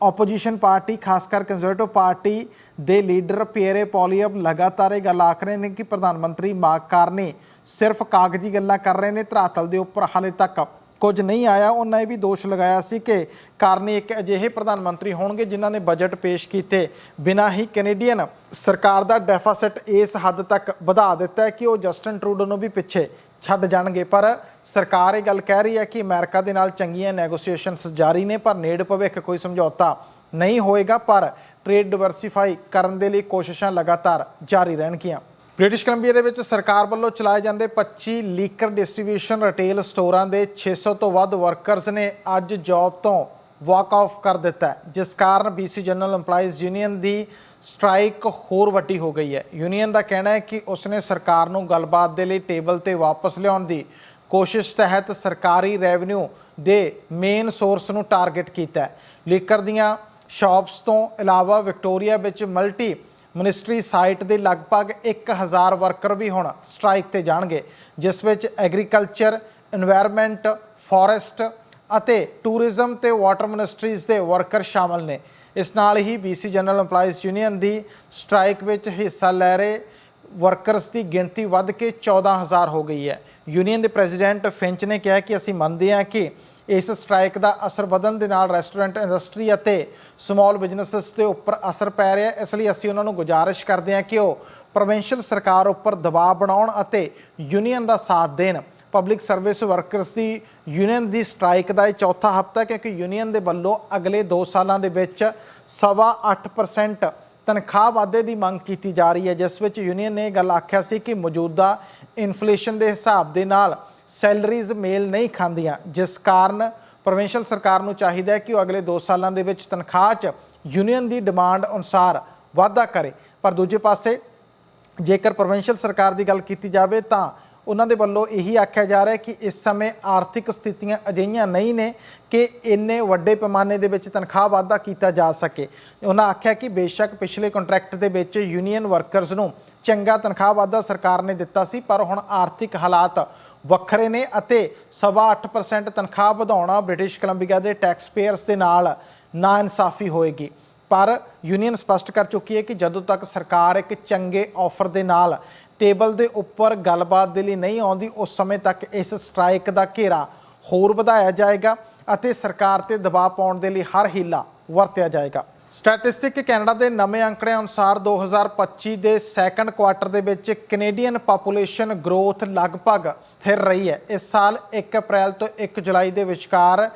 ਆਪੋਜੀਸ਼ਨ ਪਾਰਟੀ ਖਾਸ ਕਰ ਕੰਜ਼ਰਵੇਟਿਵ ਪਾਰਟੀ ਦੇ ਲੀਡਰ ਪੀਅਰੇ ਪੋਲੀਅਮ ਲਗਾਤਾਰ ਇਹ ਗੱਲ ਆਖ ਰਹੇ ਨੇ ਕਿ ਪ੍ਰਧਾਨ ਮੰਤਰੀ ਮਾਰਕ ਕਾਰਨੇ ਸਿਰਫ ਕਾਗਜ਼ੀ ਗੱਲਾਂ ਕਰ ਰਹੇ ਨੇ, ਧਰਾਤਲ ਦੇ ਉੱਪਰ ਹਾਲੇ ਤੱਕ। ਕੁਝ ਨਹੀਂ ਆਇਆ। ਉਹਨਾਂ ਇਹ ਵੀ ਦੋਸ਼ ਲਗਾਇਆ ਸੀ ਕਿ ਕਾਰਨੀ ਇੱਕ ਅਜਿਹੇ ਪ੍ਰਧਾਨ ਮੰਤਰੀ ਹੋਣਗੇ ਜਿਨ੍ਹਾਂ ਨੇ ਬਜਟ ਪੇਸ਼ ਕੀਤੇ। ਬਿਨਾਂ ਹੀ ਕੈਨੇਡੀਅਨ ਸਰਕਾਰ ਦਾ ਡੈਫਾਸਿਟ ਇਸ ਹੱਦ ਤੱਕ ਵਧਾ ਦਿੱਤਾ ਹੈ ਕਿ ਉਹ ਜਸਟਨ ਟਰੂਡੋ ਨੂੰ ਵੀ ਪਿੱਛੇ ਛੱਡ ਜਾਣਗੇ। ਪਰ ਸਰਕਾਰ ਇਹ ਗੱਲ ਕਹਿ ਰਹੀ ਹੈ ਕਿ ਅਮਰੀਕਾ ਦੇ ਨਾਲ ਚੰਗੀਆਂ ਨੈਗੋਸੀਏਸ਼ਨਸ ਜਾਰੀ ਨੇ, ਪਰ ਨੇੜ ਭਵਿੱਖ ਕੋਈ ਸਮਝੌਤਾ ਨਹੀਂ ਹੋਏਗਾ। ਪਰ ਟ੍ਰੇਡ ਡਿਵਰਸੀਫਾਈ ਕਰਨ ਦੇ ਲਈ ਕੋਸ਼ਿਸ਼ਾਂ ਲਗਾਤਾਰ ਜਾਰੀ ਰਹਿਣਗੀਆਂ। ਬ੍ਰਿਟਿਸ਼ ਕੋਲੰਬੀਆ ਦੇ ਵਿੱਚ ਸਰਕਾਰ ਵੱਲੋਂ ਚਲਾਏ ਜਾਂਦੇ 25 ਲੀਕਰ ਡਿਸਟ੍ਰੀਬਿਊਸ਼ਨ ਰਿਟੇਲ ਸਟੋਰਾਂ ਦੇ 600 ਤੋਂ ਵੱਧ ਵਰਕਰਸ ਨੇ ਅੱਜ ਜੌਬ ਤੋਂ ਵਾਕ ਆਫ ਕਰ ਦਿੱਤਾ ਜਿਸ ਕਾਰਨ BC ਜਨਰਲ EMPLOYEES ਯੂਨੀਅਨ ਦੀ ਸਟ੍ਰਾਈਕ ਹੋਰ ਵੱਡੀ ਹੋ ਗਈ ਹੈ। ਯੂਨੀਅਨ ਦਾ ਕਹਿਣਾ ਹੈ ਕਿ ਉਸਨੇ ਸਰਕਾਰ ਨੂੰ ਗੱਲਬਾਤ ਦੇ ਲਈ ਟੇਬਲ ਤੇ ਵਾਪਸ ਲਿਆਉਣ ਦੀ ਕੋਸ਼ਿਸ਼ ਤਹਿਤ ਸਰਕਾਰੀ ਰੈਵਨਿਊ ਦੇ ਮੇਨ ਸੋਰਸ ਨੂੰ ਟਾਰਗੇਟ ਕੀਤਾ ਹੈ। ਲੀਕਰ ਦੀਆਂ ਸ਼ਾਪਸ ਤੋਂ ਇਲਾਵਾ ਵਿਕਟੋਰੀਆ ਵਿੱਚ ਮਲਟੀ ਮਿਨਿਸਟਰੀ ਸਾਈਟ ਦੇ ਲਗਭਗ 1000 ਵਰਕਰ ਵੀ ਹੁਣ ਸਟ੍ਰਾਈਕ ਤੇ ਜਾਣਗੇ, ਜਿਸ ਵਿੱਚ ਐਗਰੀਕਲਚਰ এনवायरमेंट ਫੋਰੈਸਟ ਅਤੇ ਟੂਰਿਜ਼ਮ ਤੇ ਵਾਟਰ ਮਿਨਿਸਟਰੀਜ਼ ਦੇ ਵਰਕਰ ਸ਼ਾਮਲ ਨੇ। ਇਸ ਨਾਲ ਹੀ BC ਜਨਰਲ EMPLOYEES ਯੂਨੀਅਨ ਦੀ ਸਟ੍ਰਾਈਕ ਵਿੱਚ ਹਿੱਸਾ ਲੈ ਰਹੇ ਵਰਕਰਸ ਦੀ ਗਿਣਤੀ ਵੱਧ ਕੇ 14000 ਹੋ ਗਈ ਹੈ। ਯੂਨੀਅਨ ਦੇ ਪ੍ਰੈਜ਼ੀਡੈਂਟ ਫਿੰਚ ਨੇ ਕਿਹਾ ਕਿ ਅਸੀਂ ਮੰਨਦੇ ਹਾਂ ਕਿ ਇਸ ਸਟ੍ਰਾਈਕ ਦਾ ਅਸਰ ਵਧਣ ਦੇ ਨਾਲ ਰੈਸਟੋਰੈਂਟ ਇੰਡਸਟਰੀ ਅਤੇ ਸਮਾਲ ਬਿਜ਼ਨੈਸਸ ਦੇ ਉੱਪਰ ਅਸਰ ਪੈ ਰਿਹਾ ਇਸ ਲਈ ਅਸੀਂ ਉਹਨਾਂ ਨੂੰ ਗੁਜ਼ਾਰਿਸ਼ ਕਰਦੇ ਹਾਂ ਕਿ ਉਹ ਪ੍ਰੋਵਿੰਸ਼ੀਅਲ ਸਰਕਾਰ ਉੱਪਰ ਦਬਾਅ ਬਣਾਉਣ ਅਤੇ ਯੂਨੀਅਨ ਦਾ ਸਾਥ ਦੇਣ। ਪਬਲਿਕ ਸਰਵਿਸ ਵਰਕਰਸ ਦੀ ਯੂਨੀਅਨ ਦੀ ਸਟ੍ਰਾਈਕ ਦਾ ਇਹ ਚੌਥਾ ਹਫਤਾ ਕਿਉਂਕਿ ਯੂਨੀਅਨ ਦੇ ਵੱਲੋਂ ਅਗਲੇ 2 ਸਾਲਾਂ ਦੇ ਵਿੱਚ ਸਵਾ 8% ਤਨਖਾਹ ਵਾਧੇ ਦੀ ਮੰਗ ਕੀਤੀ ਜਾ ਰਹੀ ਹੈ, ਜਿਸ ਵਿੱਚ ਯੂਨੀਅਨ ਨੇ ਇਹ ਗੱਲ ਆਖਿਆ ਸੀ ਕਿ ਮੌਜੂਦਾ ਇਨਫਲੇਸ਼ਨ ਦੇ ਹਿਸਾਬ ਦੇ ਨਾਲ ਸੈਲਰੀਜ਼ ਮੇਲ ਨਹੀਂ ਖਾਂਦੀਆਂ, ਜਿਸ ਕਾਰਨ ਪ੍ਰੋਵਿੰਸ਼ੀਅਲ ਸਰਕਾਰ ਨੂੰ ਚਾਹੀਦਾ ਹੈ ਕਿ ਉਹ ਅਗਲੇ 2 ਸਾਲਾਂ ਦੇ ਵਿੱਚ ਤਨਖਾਹ 'ਚ ਯੂਨੀਅਨ ਦੀ ਡਿਮਾਂਡ ਅਨੁਸਾਰ ਵਾਧਾ ਕਰੇ। ਪਰ ਦੂਜੇ ਪਾਸੇ, ਜੇਕਰ ਪ੍ਰੋਵਿੰਸ਼ੀਅਲ ਸਰਕਾਰ ਦੀ ਗੱਲ ਕੀਤੀ ਜਾਵੇ ਤਾਂ ਉਹਨਾਂ ਦੇ ਵੱਲੋਂ ਇਹੀ ਆਖਿਆ ਜਾ ਰਿਹਾ ਕਿ ਇਸ ਸਮੇਂ ਆਰਥਿਕ ਸਥਿਤੀਆਂ ਅਜਿਹੀਆਂ ਨਹੀਂ ਨੇ ਕਿ ਇੰਨੇ ਵੱਡੇ ਪੈਮਾਨੇ ਦੇ ਵਿੱਚ ਤਨਖਾਹ ਵਾਧਾ ਕੀਤਾ ਜਾ ਸਕੇ। ਉਹਨਾਂ ਆਖਿਆ ਕਿ ਬੇਸ਼ੱਕ ਪਿਛਲੇ ਕੰਟਰੈਕਟ ਦੇ ਵਿੱਚ ਯੂਨੀਅਨ ਵਰਕਰਸ ਨੂੰ ਚੰਗਾ ਤਨਖਾਹ ਵਾਧਾ ਸਰਕਾਰ ਨੇ ਦਿੱਤਾ ਸੀ, ਪਰ ਹੁਣ ਆਰਥਿਕ ਹਾਲਾਤ ਵੱਖਰੇ ਨੇ ਅਤੇ ਸਵਾ 8% ਤਨਖਾਹ ਵਧਾਉਣਾ ਬ੍ਰਿਟਿਸ਼ ਕੋਲੰਬੀਆ ਦੇ ਟੈਕਸ ਪੇਅਰਸ ਦੇ ਨਾਲ ਨਾ ਇਨਸਾਫ਼ੀ ਹੋਏਗੀ। ਪਰ ਯੂਨੀਅਨ ਸਪਸ਼ਟ ਕਰ ਚੁੱਕੀ ਹੈ ਕਿ ਜਦੋਂ ਤੱਕ ਸਰਕਾਰ ਇੱਕ ਚੰਗੇ ਆਫਰ ਦੇ ਨਾਲ ਟੇਬਲ ਦੇ ਉੱਪਰ ਗੱਲਬਾਤ ਦੇ ਲਈ ਨਹੀਂ ਆਉਂਦੀ, ਉਸ ਸਮੇਂ ਤੱਕ ਇਸ ਸਟ੍ਰਾਈਕ ਦਾ ਘੇਰਾ ਹੋਰ ਵਧਾਇਆ ਜਾਏਗਾ ਅਤੇ ਸਰਕਾਰ ਤੇ ਦਬਾਅ ਪਾਉਣ ਦੇ ਲਈ ਹਰ ਹੀਲਾ ਵਰਤਿਆ ਜਾਏਗਾ। ਸਟੈਟਿਸਟਿਕ ਕੈਨੇਡਾ ਦੇ ਨਵੇਂ ਅੰਕੜਿਆਂ ਅਨੁਸਾਰ 2025 ਦੇ ਸੈਕੰਡ ਕੁਆਰਟਰ ਦੇ ਵਿੱਚ ਕੈਨੇਡੀਅਨ ਪਾਪੂਲੇਸ਼ਨ ਗਰੋਥ ਲਗਭਗ ਸਥਿਰ ਰਹੀ ਹੈ। ਇਸ ਸਾਲ 1 ਅਪ੍ਰੈਲ ਤੋਂ 1 ਜੁਲਾਈ ਦੇ ਵਿਚਕਾਰ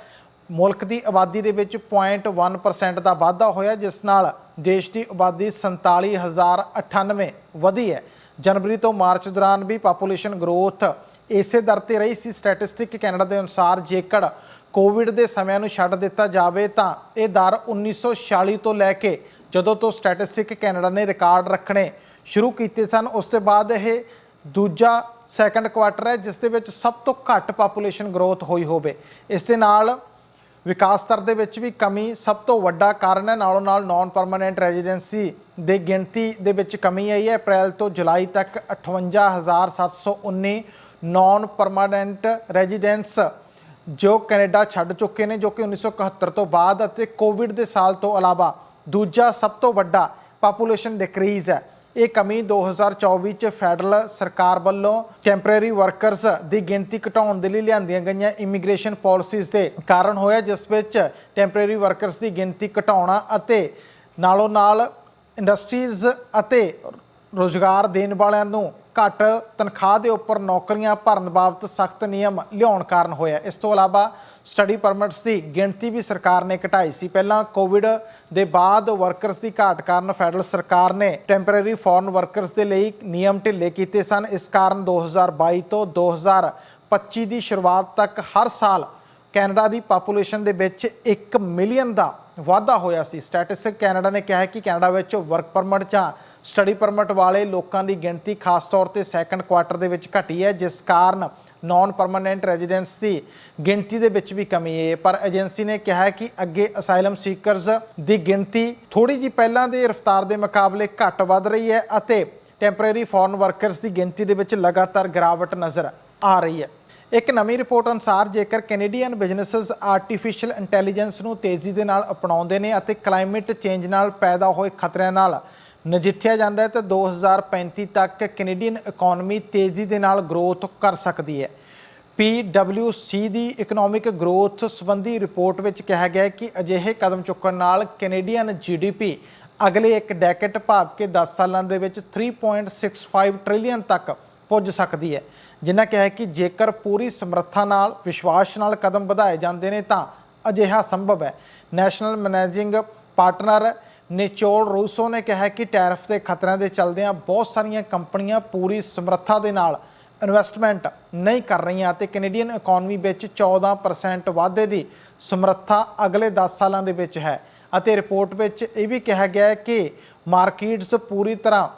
ਮੁਲਕ ਦੀ ਆਬਾਦੀ ਦੇ ਵਿੱਚ 0.1% ਦਾ ਵਾਧਾ ਹੋਇਆ, ਜਿਸ ਨਾਲ ਦੇਸ਼ ਦੀ ਆਬਾਦੀ 47098 ਵਧੀ ਹੈ। ਜਨਵਰੀ ਤੋਂ ਮਾਰਚ ਦੌਰਾਨ ਵੀ ਪਾਪੂਲੇਸ਼ਨ ਗਰੋਥ ਇਸੇ ਦਰ ਤੇ ਰਹੀ ਸੀ। ਸਟੈਟਿਸਟਿਕ ਕੈਨੇਡਾ ਦੇ ਅਨੁਸਾਰ ਜੇਕਰ ਕੋਵਿਡ ਦੇ ਸਮਿਆਂ ਨੂੰ ਛੱਡ ਦਿੱਤਾ ਜਾਵੇ ਤਾਂ ਇਹ ਦਰ 1946 ਤੋਂ ਲੈ ਕੇ ਜਦੋਂ ਤੋਂ ਸਟੈਟਿਸਟਿਕ ਕੈਨੇਡਾ ਨੇ ਰਿਕਾਰਡ ਰੱਖਣੇ ਸ਼ੁਰੂ ਕੀਤੇ ਸਨ, ਉਸ ਤੋਂ ਬਾਅਦ ਇਹ ਦੂਜਾ ਸੈਕੰਡ ਕੁਆਟਰ ਹੈ, ਜਿਸ ਦੇ ਵਿੱਚ ਸਭ ਤੋਂ ਘੱਟ ਪਾਪੂਲੇਸ਼ਨ ਗਰੋਥ ਹੋਈ ਹੋਵੇ। ਇਸ ਦੇ ਨਾਲ ਵਿਕਾਸ ਦਰ ਦੇ ਵਿੱਚ ਵੀ ਕਮੀ ਸਭ ਤੋਂ ਵੱਡਾ ਕਾਰਨ ਹੈ। ਨਾਲੋਂ ਨਾਲ ਨਾਨ ਪਰਮਨੈਂਟ ਰੈਜ਼ੀਡੈਂਸੀ ਦੇ ਗਿਣਤੀ ਦੇ ਵਿੱਚ ਕਮੀ ਆਈ ਹੈ। ਅਪ੍ਰੈਲ ਤੋਂ ਜੁਲਾਈ ਤੱਕ 58719 ਨਾਨ ਪਰਮਨੈਂਟ ਰੈਜੀਡੈਂਸ ਜੋ ਕੈਨੇਡਾ ਛੱਡ ਚੁੱਕੇ ਨੇ ਜੋ ਕਿ 1971 ਤੋਂ ਬਾਅਦ ਅਤੇ ਕੋਵਿਡ ਦੇ ਸਾਲ ਤੋਂ ਇਲਾਵਾ ਦੂਜਾ ਸਭ ਤੋਂ ਵੱਡਾ ਪਾਪੂਲੇਸ਼ਨ ਡਿਕਰੀਜ਼ ਹੈ। ਇਹ ਕਮੀ 2024 ਚ ਫੈਡਰਲ ਸਰਕਾਰ ਵੱਲੋਂ ਟੈਂਪਰੇਰੀ ਵਰਕਰਸ ਦੀ ਗਿਣਤੀ ਘਟਾਉਣ ਦੇ ਲਈ ਲਿਆਂਦੀਆਂ ਗਈਆਂ ਇਮੀਗ੍ਰੇਸ਼ਨ ਪਾਲਿਸੀਜ਼ ਦੇ ਕਾਰਨ ਹੋਇਆ, ਜਿਸ ਵਿੱਚ ਟੈਂਪਰੇਰੀ ਵਰਕਰਸ ਦੀ ਗਿਣਤੀ ਘਟਾਉਣਾ ਅਤੇ ਨਾਲੋਂ ਨਾਲ ਇੰਡਸਟਰੀਜ਼ ਅਤੇ ਰੋਜ਼ਗਾਰ ਦੇਣ ਵਾਲਿਆਂ ਨੂੰ ਘੱਟ ਤਨਖਾਹ ਦੇ ਉੱਪਰ ਨੌਕਰੀਆਂ ਭਰਨ ਬਾਬਤ ਸਖਤ ਨਿਯਮ ਲਿਆਉਣ ਕਾਰਨ ਹੋਇਆ। ਇਸ ਤੋਂ ਇਲਾਵਾ ਸਟੱਡੀ ਪਰਮਿਟਸ ਦੀ ਗਿਣਤੀ ਵੀ ਸਰਕਾਰ ਨੇ ਘਟਾਈ ਸੀ। ਪਹਿਲਾਂ ਕੋਵਿਡ ਦੇ ਬਾਅਦ ਵਰਕਰਸ ਦੀ ਘਾਟ ਕਾਰਨ ਫੈਡਰਲ ਸਰਕਾਰ ਨੇ ਟੈਂਪਰੇਰੀ ਫੋਰਨ ਵਰਕਰਸ ਦੇ ਲਈ ਨਿਯਮ ਢਿੱਲੇ ਕੀਤੇ ਸਨ। ਇਸ ਕਾਰਨ 2022 ਤੋਂ 2025 ਦੀ ਸ਼ੁਰੂਆਤ ਤੱਕ ਹਰ ਸਾਲ ਕੈਨੇਡਾ ਦੀ ਪਾਪੂਲੇਸ਼ਨ ਦੇ ਵਿੱਚ 1 ਮਿਲੀਅਨ ਦਾ ਵਾਧਾ ਹੋਇਆ ਸੀ। ਸਟੈਟਿਸਟਿਕ ਕੈਨੇਡਾ ਨੇ ਕਿਹਾ ਹੈ ਕਿ ਕੈਨੇਡਾ ਵਿੱਚ ਵਰਕ ਪਰਮਿਟ ਜਾਂ ਸਟੱਡੀ ਪਰਮਿਟ ਵਾਲੇ ਲੋਕਾਂ ਦੀ ਗਿਣਤੀ ਖਾਸ ਤੌਰ ਤੇ ਸੈਕੰਡ ਕੁਆਟਰ ਦੇ ਵਿੱਚ ਘਟੀ ਹੈ, ਜਿਸ ਕਾਰਨ ਨਾਨ ਪਰਮਨੈਂਟ ਰੈਜ਼ੀਡੈਂਟਸ ਦੀ ਗਿਣਤੀ ਦੇ ਵਿੱਚ ਵੀ ਕਮੀ ਹੈ। ਪਰ ਏਜੰਸੀ ਨੇ ਕਿਹਾ ਹੈ ਕਿ ਅੱਗੇ ਅਸਾਈਲਮ ਸੀਕਰਸ ਦੀ ਗਿਣਤੀ ਥੋੜੀ ਜੀ ਪਹਿਲਾਂ ਦੇ ਰਫ਼ਤਾਰ ਦੇ ਮੁਕਾਬਲੇ ਘੱਟ ਵੱਧ ਰਹੀ ਹੈ ਅਤੇ ਟੈਂਪਰੇਰੀ ਫੋਰਨ ਵਰਕਰਸ ਦੀ ਗਿਣਤੀ ਦੇ ਵਿੱਚ ਲਗਾਤਾਰ ਗਿਰਾਵਟ ਨਜ਼ਰ ਆ ਰਹੀ ਹੈ। ਇੱਕ ਨਵੀਂ ਰਿਪੋਰਟ ਅਨੁਸਾਰ ਜੇਕਰ ਕੈਨੇਡੀਅਨ ਬਿਜ਼ਨੈਸਸ ਆਰਟੀਫੀਸ਼ੀਅਲ ਇੰਟੈਲੀਜੈਂਸ ਨੂੰ ਤੇਜ਼ੀ ਦੇ ਨਾਲ ਅਪਣਾਉਂਦੇ ਨੇ ਅਤੇ ਕਲਾਈਮੇਟ ਚੇਂਜ ਨਾਲ ਪੈਦਾ ਹੋਏ ਖਤਰਿਆਂ ਨਾਲ ਨਜਿੱਠਿਆ ਜਾਂਦਾ ਹੈ, ਤਾਂ 2035 ਤੱਕ ਕੈਨੇਡੀਅਨ ਇਕਨੋਮੀ ਤੇਜ਼ੀ ਦੇ ਨਾਲ ਗਰੋਥ ਕਰ ਸਕਦੀ ਹੈ। PwC ਦੀ ਇਕਨੋਮਿਕ ਗਰੋਥ ਸੰਬੰਧੀ ਰਿਪੋਰਟ ਵਿੱਚ ਕਿਹਾ ਗਿਆ ਹੈ ਕਿ ਅਜਿਹੇ ਕਦਮ ਚੁੱਕਣ ਨਾਲ ਕੈਨੇਡੀਅਨ GDP ਅਗਲੇ ਇੱਕ ਡੈਕੇਡ ਭਾਵ ਕਿ 10 ਸਾਲਾਂ ਦੇ ਵਿੱਚ 3.65 ਟ੍ਰਿਲੀਅਨ ਤੱਕ ਪੁੱਜ ਸਕਦੀ ਹੈ। ਜਿਨ੍ਹਾਂ ਕਿਹਾ ਕਿ ਜੇਕਰ ਪੂਰੀ ਸਮਰੱਥਾ ਨਾਲ, ਵਿਸ਼ਵਾਸ ਨਾਲ ਕਦਮ ਵਧਾਏ ਜਾਂਦੇ ਨੇ ਤਾਂ ਅਜਿਹਾ ਸੰਭਵ ਹੈ। National managing partner Nicole Russo ਨੇ ਕਿਹਾ ਕਿ ਟੈਰਿਫ ਦੇ ਖਤਰਿਆਂ ਦੇ ਚਲਦਿਆਂ ਬਹੁਤ ਸਾਰੀਆਂ ਕੰਪਨੀਆਂ ਪੂਰੀ ਸਮਰੱਥਾ ਦੇ ਨਾਲ ਇਨਵੈਸਟਮੈਂਟ ਨਹੀਂ ਕਰ ਰਹੀਆਂ ਤੇ ਕੈਨੇਡੀਅਨ ਇਕਨੋਮੀ ਵਿੱਚ 14% ਵਾਧੇ ਦੀ ਸਮਰੱਥਾ ਅਗਲੇ 10 ਸਾਲਾਂ ਦੇ ਵਿੱਚ ਹੈ। ਅਤੇ ਰਿਪੋਰਟ ਵਿੱਚ ਇਹ ਵੀ ਕਿਹਾ ਗਿਆ ਹੈ ਕਿ ਮਾਰਕੀਟਸ ਪੂਰੀ ਤਰ੍ਹਾਂ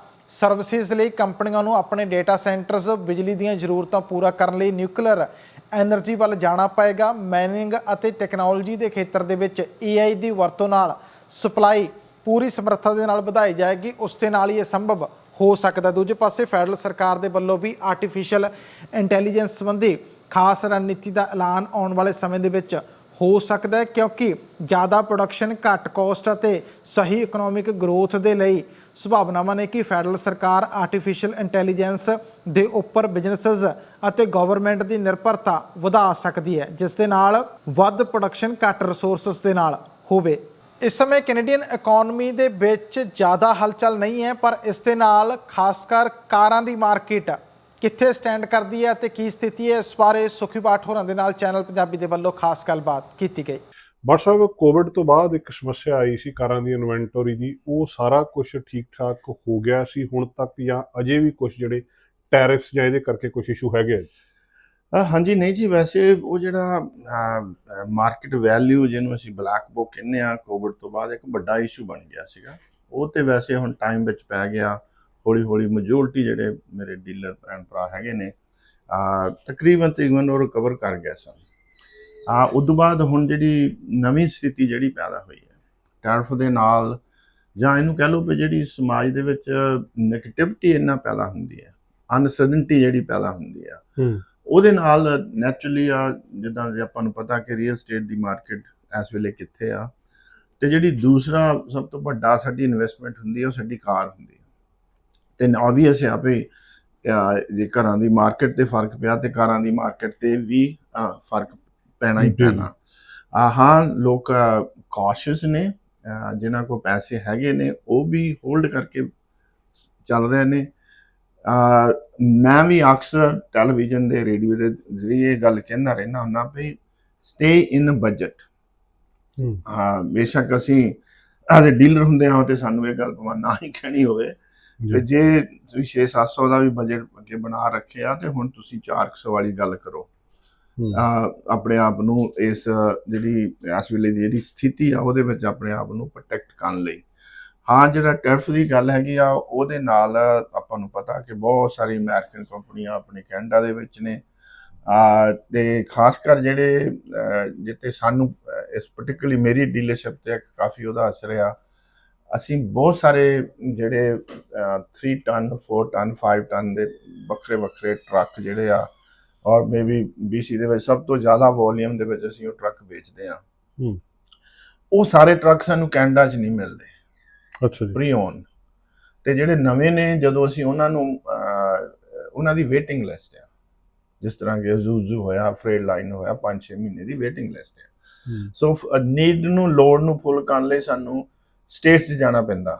ਸਰਵਿਸਿਜ਼ ਲਈ ਕੰਪਨੀਆਂ ਨੂੰ ਆਪਣੇ ਡਾਟਾ ਸੈਂਟਰਸ ਬਿਜਲੀ ਦੀਆਂ ਜ਼ਰੂਰਤਾਂ ਪੂਰਾ ਕਰਨ ਲਈ ਨਿਊਕਲੀਅਰ ਐਨਰਜੀ ਵੱਲ ਜਾਣਾ ਪਏਗਾ। ਮਾਈਨਿੰਗ ਅਤੇ ਟੈਕਨੋਲੋਜੀ ਦੇ ਖੇਤਰ ਦੇ ਵਿੱਚ AI ਦੀ ਵਰਤੋਂ ਨਾਲ ਸਪਲਾਈ ਪੂਰੀ ਸਮਰੱਥਾ ਦੇ ਨਾਲ ਵਧਾਈ ਜਾਏਗੀ। ਉਸ ਦੇ ਨਾਲ ਹੀ ਇਹ ਸੰਭਵ ਹੋ ਸਕਦਾ ਦੂਜੇ ਪਾਸੇ ਫੈਡਰਲ ਸਰਕਾਰ ਦੇ ਵੱਲੋਂ ਵੀ ਆਰਟੀਫੀਸ਼ੀਅਲ ਇੰਟੈਲੀਜੈਂਸ ਸੰਬੰਧੀ ਖਾਸ ਰਣਨੀਤੀ ਦਾ ਐਲਾਨ ਆਉਣ ਵਾਲੇ ਸਮੇਂ ਦੇ ਵਿੱਚ ਹੋ ਸਕਦਾ ਹੈ ਕਿਉਂਕਿ ਜ਼ਿਆਦਾ ਪ੍ਰੋਡਕਸ਼ਨ ਘੱਟ ਕੋਸਟ ਅਤੇ ਸਹੀ ਇਕਨੋਮਿਕ ਗਰੋਥ ਦੇ ਲਈ ਸੰਭਾਵਨਾਵਾਂ ਨੇ ਕਿ ਫੈਡਰਲ ਸਰਕਾਰ ਆਰਟੀਫੀਸ਼ੀਅਲ ਇੰਟੈਲੀਜੈਂਸ ਦੇ ਉੱਪਰ ਬਿਜ਼ਨੈਸਸ ਅਤੇ ਗਵਰਨਮੈਂਟ ਦੀ ਨਿਰਭਰਤਾ ਵਧਾ ਸਕਦੀ ਹੈ, ਜਿਸ ਦੇ ਨਾਲ ਵੱਧ ਪ੍ਰੋਡਕਸ਼ਨ ਘੱਟ ਰਿਸੋਰਸਸ ਦੇ ਨਾਲ ਹੋਵੇ। ਇਸ ਸਮੇਂ ਕੈਨੇਡੀਅਨ ਇਕਨੋਮੀ ਦੇ ਵਿੱਚ ਜ਼ਿਆਦਾ ਹਲਚਲ ਨਹੀਂ ਹੈ, ਪਰ ਇਸ ਦੇ ਨਾਲ ਖਾਸ ਕਰ ਕਾਰਾਂ ਦੀ ਮਾਰਕੀਟ ਕਿੱਥੇ ਸਟੈਂਡ ਕਰਦੀ ਹੈ ਤੇ ਕੀ ਸਥਿਤੀ ਹੈ ਇਸ ਬਾਰੇ ਸੁਖੀ ਬਾਠ ਹੋਰਾਂ ਦੇ ਨਾਲ ਚੈਨਲ ਪੰਜਾਬੀ ਦੇ ਵੱਲੋਂ ਖਾਸ ਗੱਲਬਾਤ ਕੀਤੀ ਗਈ। ਬਟ ਸਾਹਿਬ ਕੋਵਿਡ ਤੋਂ ਬਾਅਦ ਇੱਕ ਸਮੱਸਿਆ ਆਈ ਸੀ ਕਾਰਾਂ ਦੀ ਇਨਵੈਂਟਰੀ ਦੀ ਉਹ ਸਾਰਾ ਕੁਝ ਠੀਕ ਠਾਕ ਹੋ ਗਿਆ ਸੀ ਹੁਣ ਤੱਕ ਜਾਂ ਅਜੇ ਵੀ ਕੁਝ ਜਿਹੜੇ ਟੈਰਿਫਸ ਜਾਂ ਇਹਦੇ ਕਰਕੇ ਕੁਝ ਇਸ਼ੂ ਹੈਗੇ ਆ? ਹਾਂਜੀ ਨਹੀਂ ਜੀ ਵੈਸੇ ਉਹ ਜਿਹੜਾ ਮਾਰਕੀਟ ਵੈਲਿਊ ਜਿਹਨੂੰ ਅਸੀਂ ਬਲੈਕ ਬੁੱਕ ਕਹਿੰਦੇ ਆ ਕੋਵਿਡ ਤੋਂ ਬਾਅਦ ਇੱਕ ਵੱਡਾ ਇਸ਼ੂ ਬਣ ਗਿਆ ਸੀਗਾ। ਉਹ ਤੇ ਵੈਸੇ ਹੁਣ ਟਾਈਮ ਵਿੱਚ ਪੈ ਗਿਆ। ਹੌਲੀ ਹੌਲੀ ਮੈਜੋਰਟੀ ਜਿਹੜੇ ਮੇਰੇ ਡੀਲਰ ਭੈਣ ਭਰਾ ਹੈਗੇ ਨੇ ਤਕਰੀਬਨ ਤਕਰੀਬਨ ਉਹ ਰਿਕਵਰ ਕਰ ਗਏ ਸਨ। ਆ ਉਸ ਤੋਂ ਬਾਅਦ ਹੁਣ ਜਿਹੜੀ ਨਵੀਂ ਸਥਿਤੀ ਜਿਹੜੀ ਪੈਦਾ ਹੋਈ ਹੈ ਟੈਰਫ ਦੇ ਨਾਲ ਜਾਂ ਇਹਨੂੰ ਕਹਿ ਲਓ ਵੀ ਜਿਹੜੀ ਸਮਾਜ ਦੇ ਵਿੱਚ ਨੈਗੇਟਿਵਿਟੀ ਇੰਨਾ ਪੈਦਾ ਹੁੰਦੀ ਹੈ ਅਨਸਰਟਨਟੀ ਜਿਹੜੀ ਪੈਦਾ ਹੁੰਦੀ ਆ ਉਹਦੇ ਨਾਲ ਨੈਚੁਰਲੀ ਆ ਜਿੱਦਾਂ ਜੇ ਆਪਾਂ ਨੂੰ ਪਤਾ ਕਿ ਰੀਅਲ ਸਟੇਟ ਦੀ ਮਾਰਕੀਟ ਇਸ ਵੇਲੇ ਕਿੱਥੇ ਆ ਤੇ ਜਿਹੜੀ ਦੂਸਰਾ ਸਭ ਤੋਂ ਵੱਡਾ ਸਾਡੀ ਇਨਵੈਸਟਮੈਂਟ ਹੁੰਦੀ ਹੈ ਉਹ ਸਾਡੀ ਕਾਰ ਹੁੰਦੀ ਹੈ। ਤੇ ਆਬਵੀਅਸ ਹੈ ਵੀ ਅਹ, ਜੇ ਘਰਾਂ ਦੀ ਮਾਰਕੀਟ ਤੇ ਫ਼ਰਕ ਪਿਆ ਤੇ ਕਾਰਾਂ ਦੀ ਮਾਰਕੀਟ ਤੇ ਵੀ ਫ਼ਰਕ ਪੈਣਾ ਹੀ। ਪੈਣਾ ਆ ਹਾਂ ਲੋਕ ਕੌਸ਼ੀਅਸ ਨੇ ਜਿਨ੍ਹਾਂ ਕੋਲ ਪੈਸੇ ਹੈਗੇ ਨੇ ਉਹ ਵੀ ਹੋਲਡ ਕਰਕੇ ਚੱਲ ਰਹੇ ਨੇ ਮੈਂ ਵੀ ਅਕਸਰ ਟੈਲੀਵਿਜ਼ਨ ਦੇ ਰੇਡੀਓ ਦੇ ਜ਼ਰੀਏ ਇਹ ਗੱਲ ਕਹਿੰਦਾ ਰਹਿਣਾ ਹੁੰਦਾ ਵੀ ਸਟੇ ਇਨ ਬਜਟ ਹੂੰ। ਬੇਸ਼ੱਕ ਅਸੀਂ ਆਦੇ ਡੀਲਰ ਹੁੰਦੇ ਹਾਂ ਤੇ ਸਾਨੂੰ ਇਹ ਗੱਲ ਭਾਵੇਂ ਨਾ ਹੀ ਕਹਿਣੀ ਹੋਵੇ ਤੇ ਜੇ ਤੁਸੀਂ 6-700 ਦਾ ਵੀ ਬਜਟ ਅੱਗੇ ਬਣਾ ਰੱਖਿਆ ਤੇ ਹੁਣ ਤੁਸੀਂ 400 ਵਾਲੀ ਗੱਲ ਕਰੋ। ਆਪਣੇ ਆਪ ਨੂੰ ਇਸ ਜਿਹੜੀ ਇਸ ਵੇਲੇ ਦੀ ਜਿਹੜੀ ਸਥਿਤੀ ਆ ਉਹਦੇ ਵਿੱਚ ਆਪਣੇ ਆਪ ਨੂੰ ਪ੍ਰੋਟੈਕਟ ਕਰਨ ਲਈ। ਹਾਂ ਜਿਹੜਾ ਟੈਰਫ ਦੀ ਗੱਲ ਹੈਗੀ ਆ ਉਹਦੇ ਨਾਲ ਆਪਾਂ ਨੂੰ ਪਤਾ ਕਿ ਬਹੁਤ ਸਾਰੀ ਅਮਰੀਕਨ ਕੰਪਨੀਆਂ ਆਪਣੇ ਕੈਨੇਡਾ ਦੇ ਵਿੱਚ ਨੇ। ਆ ਤੇ ਖਾਸ ਕਰ ਜਿਹੜੇ ਜਿੱਤੇ ਸਾਨੂੰ ਇਸ ਪਾਰਟਿਕੂਲਰਲੀ ਮੇਰੀ ਡੀਲਰਸ਼ਿਪ ਤੇ ਕਾਫੀ ਉਹਦਾ ਅਸਰ ਆ ਅਸੀਂ ਬਹੁਤ ਸਾਰੇ ਜਿਹੜੇ 3 ਟਨ 4 ਟਨ 5 ਟਨ ਦੇ ਵੱਖਰੇ ਵੱਖਰੇ ਟਰੱਕ ਜਿਹੜੇ ਆ ਔਰ ਮੇਬੀ BC ਦੇ ਵਿੱਚ ਸਭ ਤੋਂ ਜ਼ਿਆਦਾ ਵੋਲੀਅਮ ਦੇ ਵਿੱਚ ਅਸੀਂ ਉਹ ਟਰੱਕ ਵੇਚਦੇ ਆ ਹੂੰ। ਉਹ ਸਾਰੇ ਟਰੱਕ ਸਾਨੂੰ ਕੈਨੇਡਾ 'ਚ ਨਹੀਂ ਮਿਲਦੇ। ਅੱਛਾ ਜੀ। ਪ੍ਰੀ ਓਨ ਤੇ ਜਿਹੜੇ ਨਵੇਂ ਨੇ ਜਦੋਂ ਅਸੀਂ ਉਹਨਾਂ ਨੂੰ ਉਹਨਾਂ ਦੀ ਵੇਟਿੰਗ ਲਿਸਟ ਆ। ਜਿਸ ਤਰ੍ਹਾਂ ਕਿ ਜ਼ੂਜ਼ੂ ਹੋਇਆ ਫਰੇਡ ਲਾਈਨ ਹੋਇਆ 5-6 ਮਹੀਨੇ ਦੀ ਵੇਟਿੰਗ ਲਿਸਟ ਆ। ਸੋ ਨੀਡ ਨੂੰ ਲੋਡ ਨੂੰ ਫੁੱਲ ਕਰਨ ਲਈ ਸਾਨੂੰ ਸਟੇਟਸ 'ਚ ਜਾਣਾ ਪੈਂਦਾ।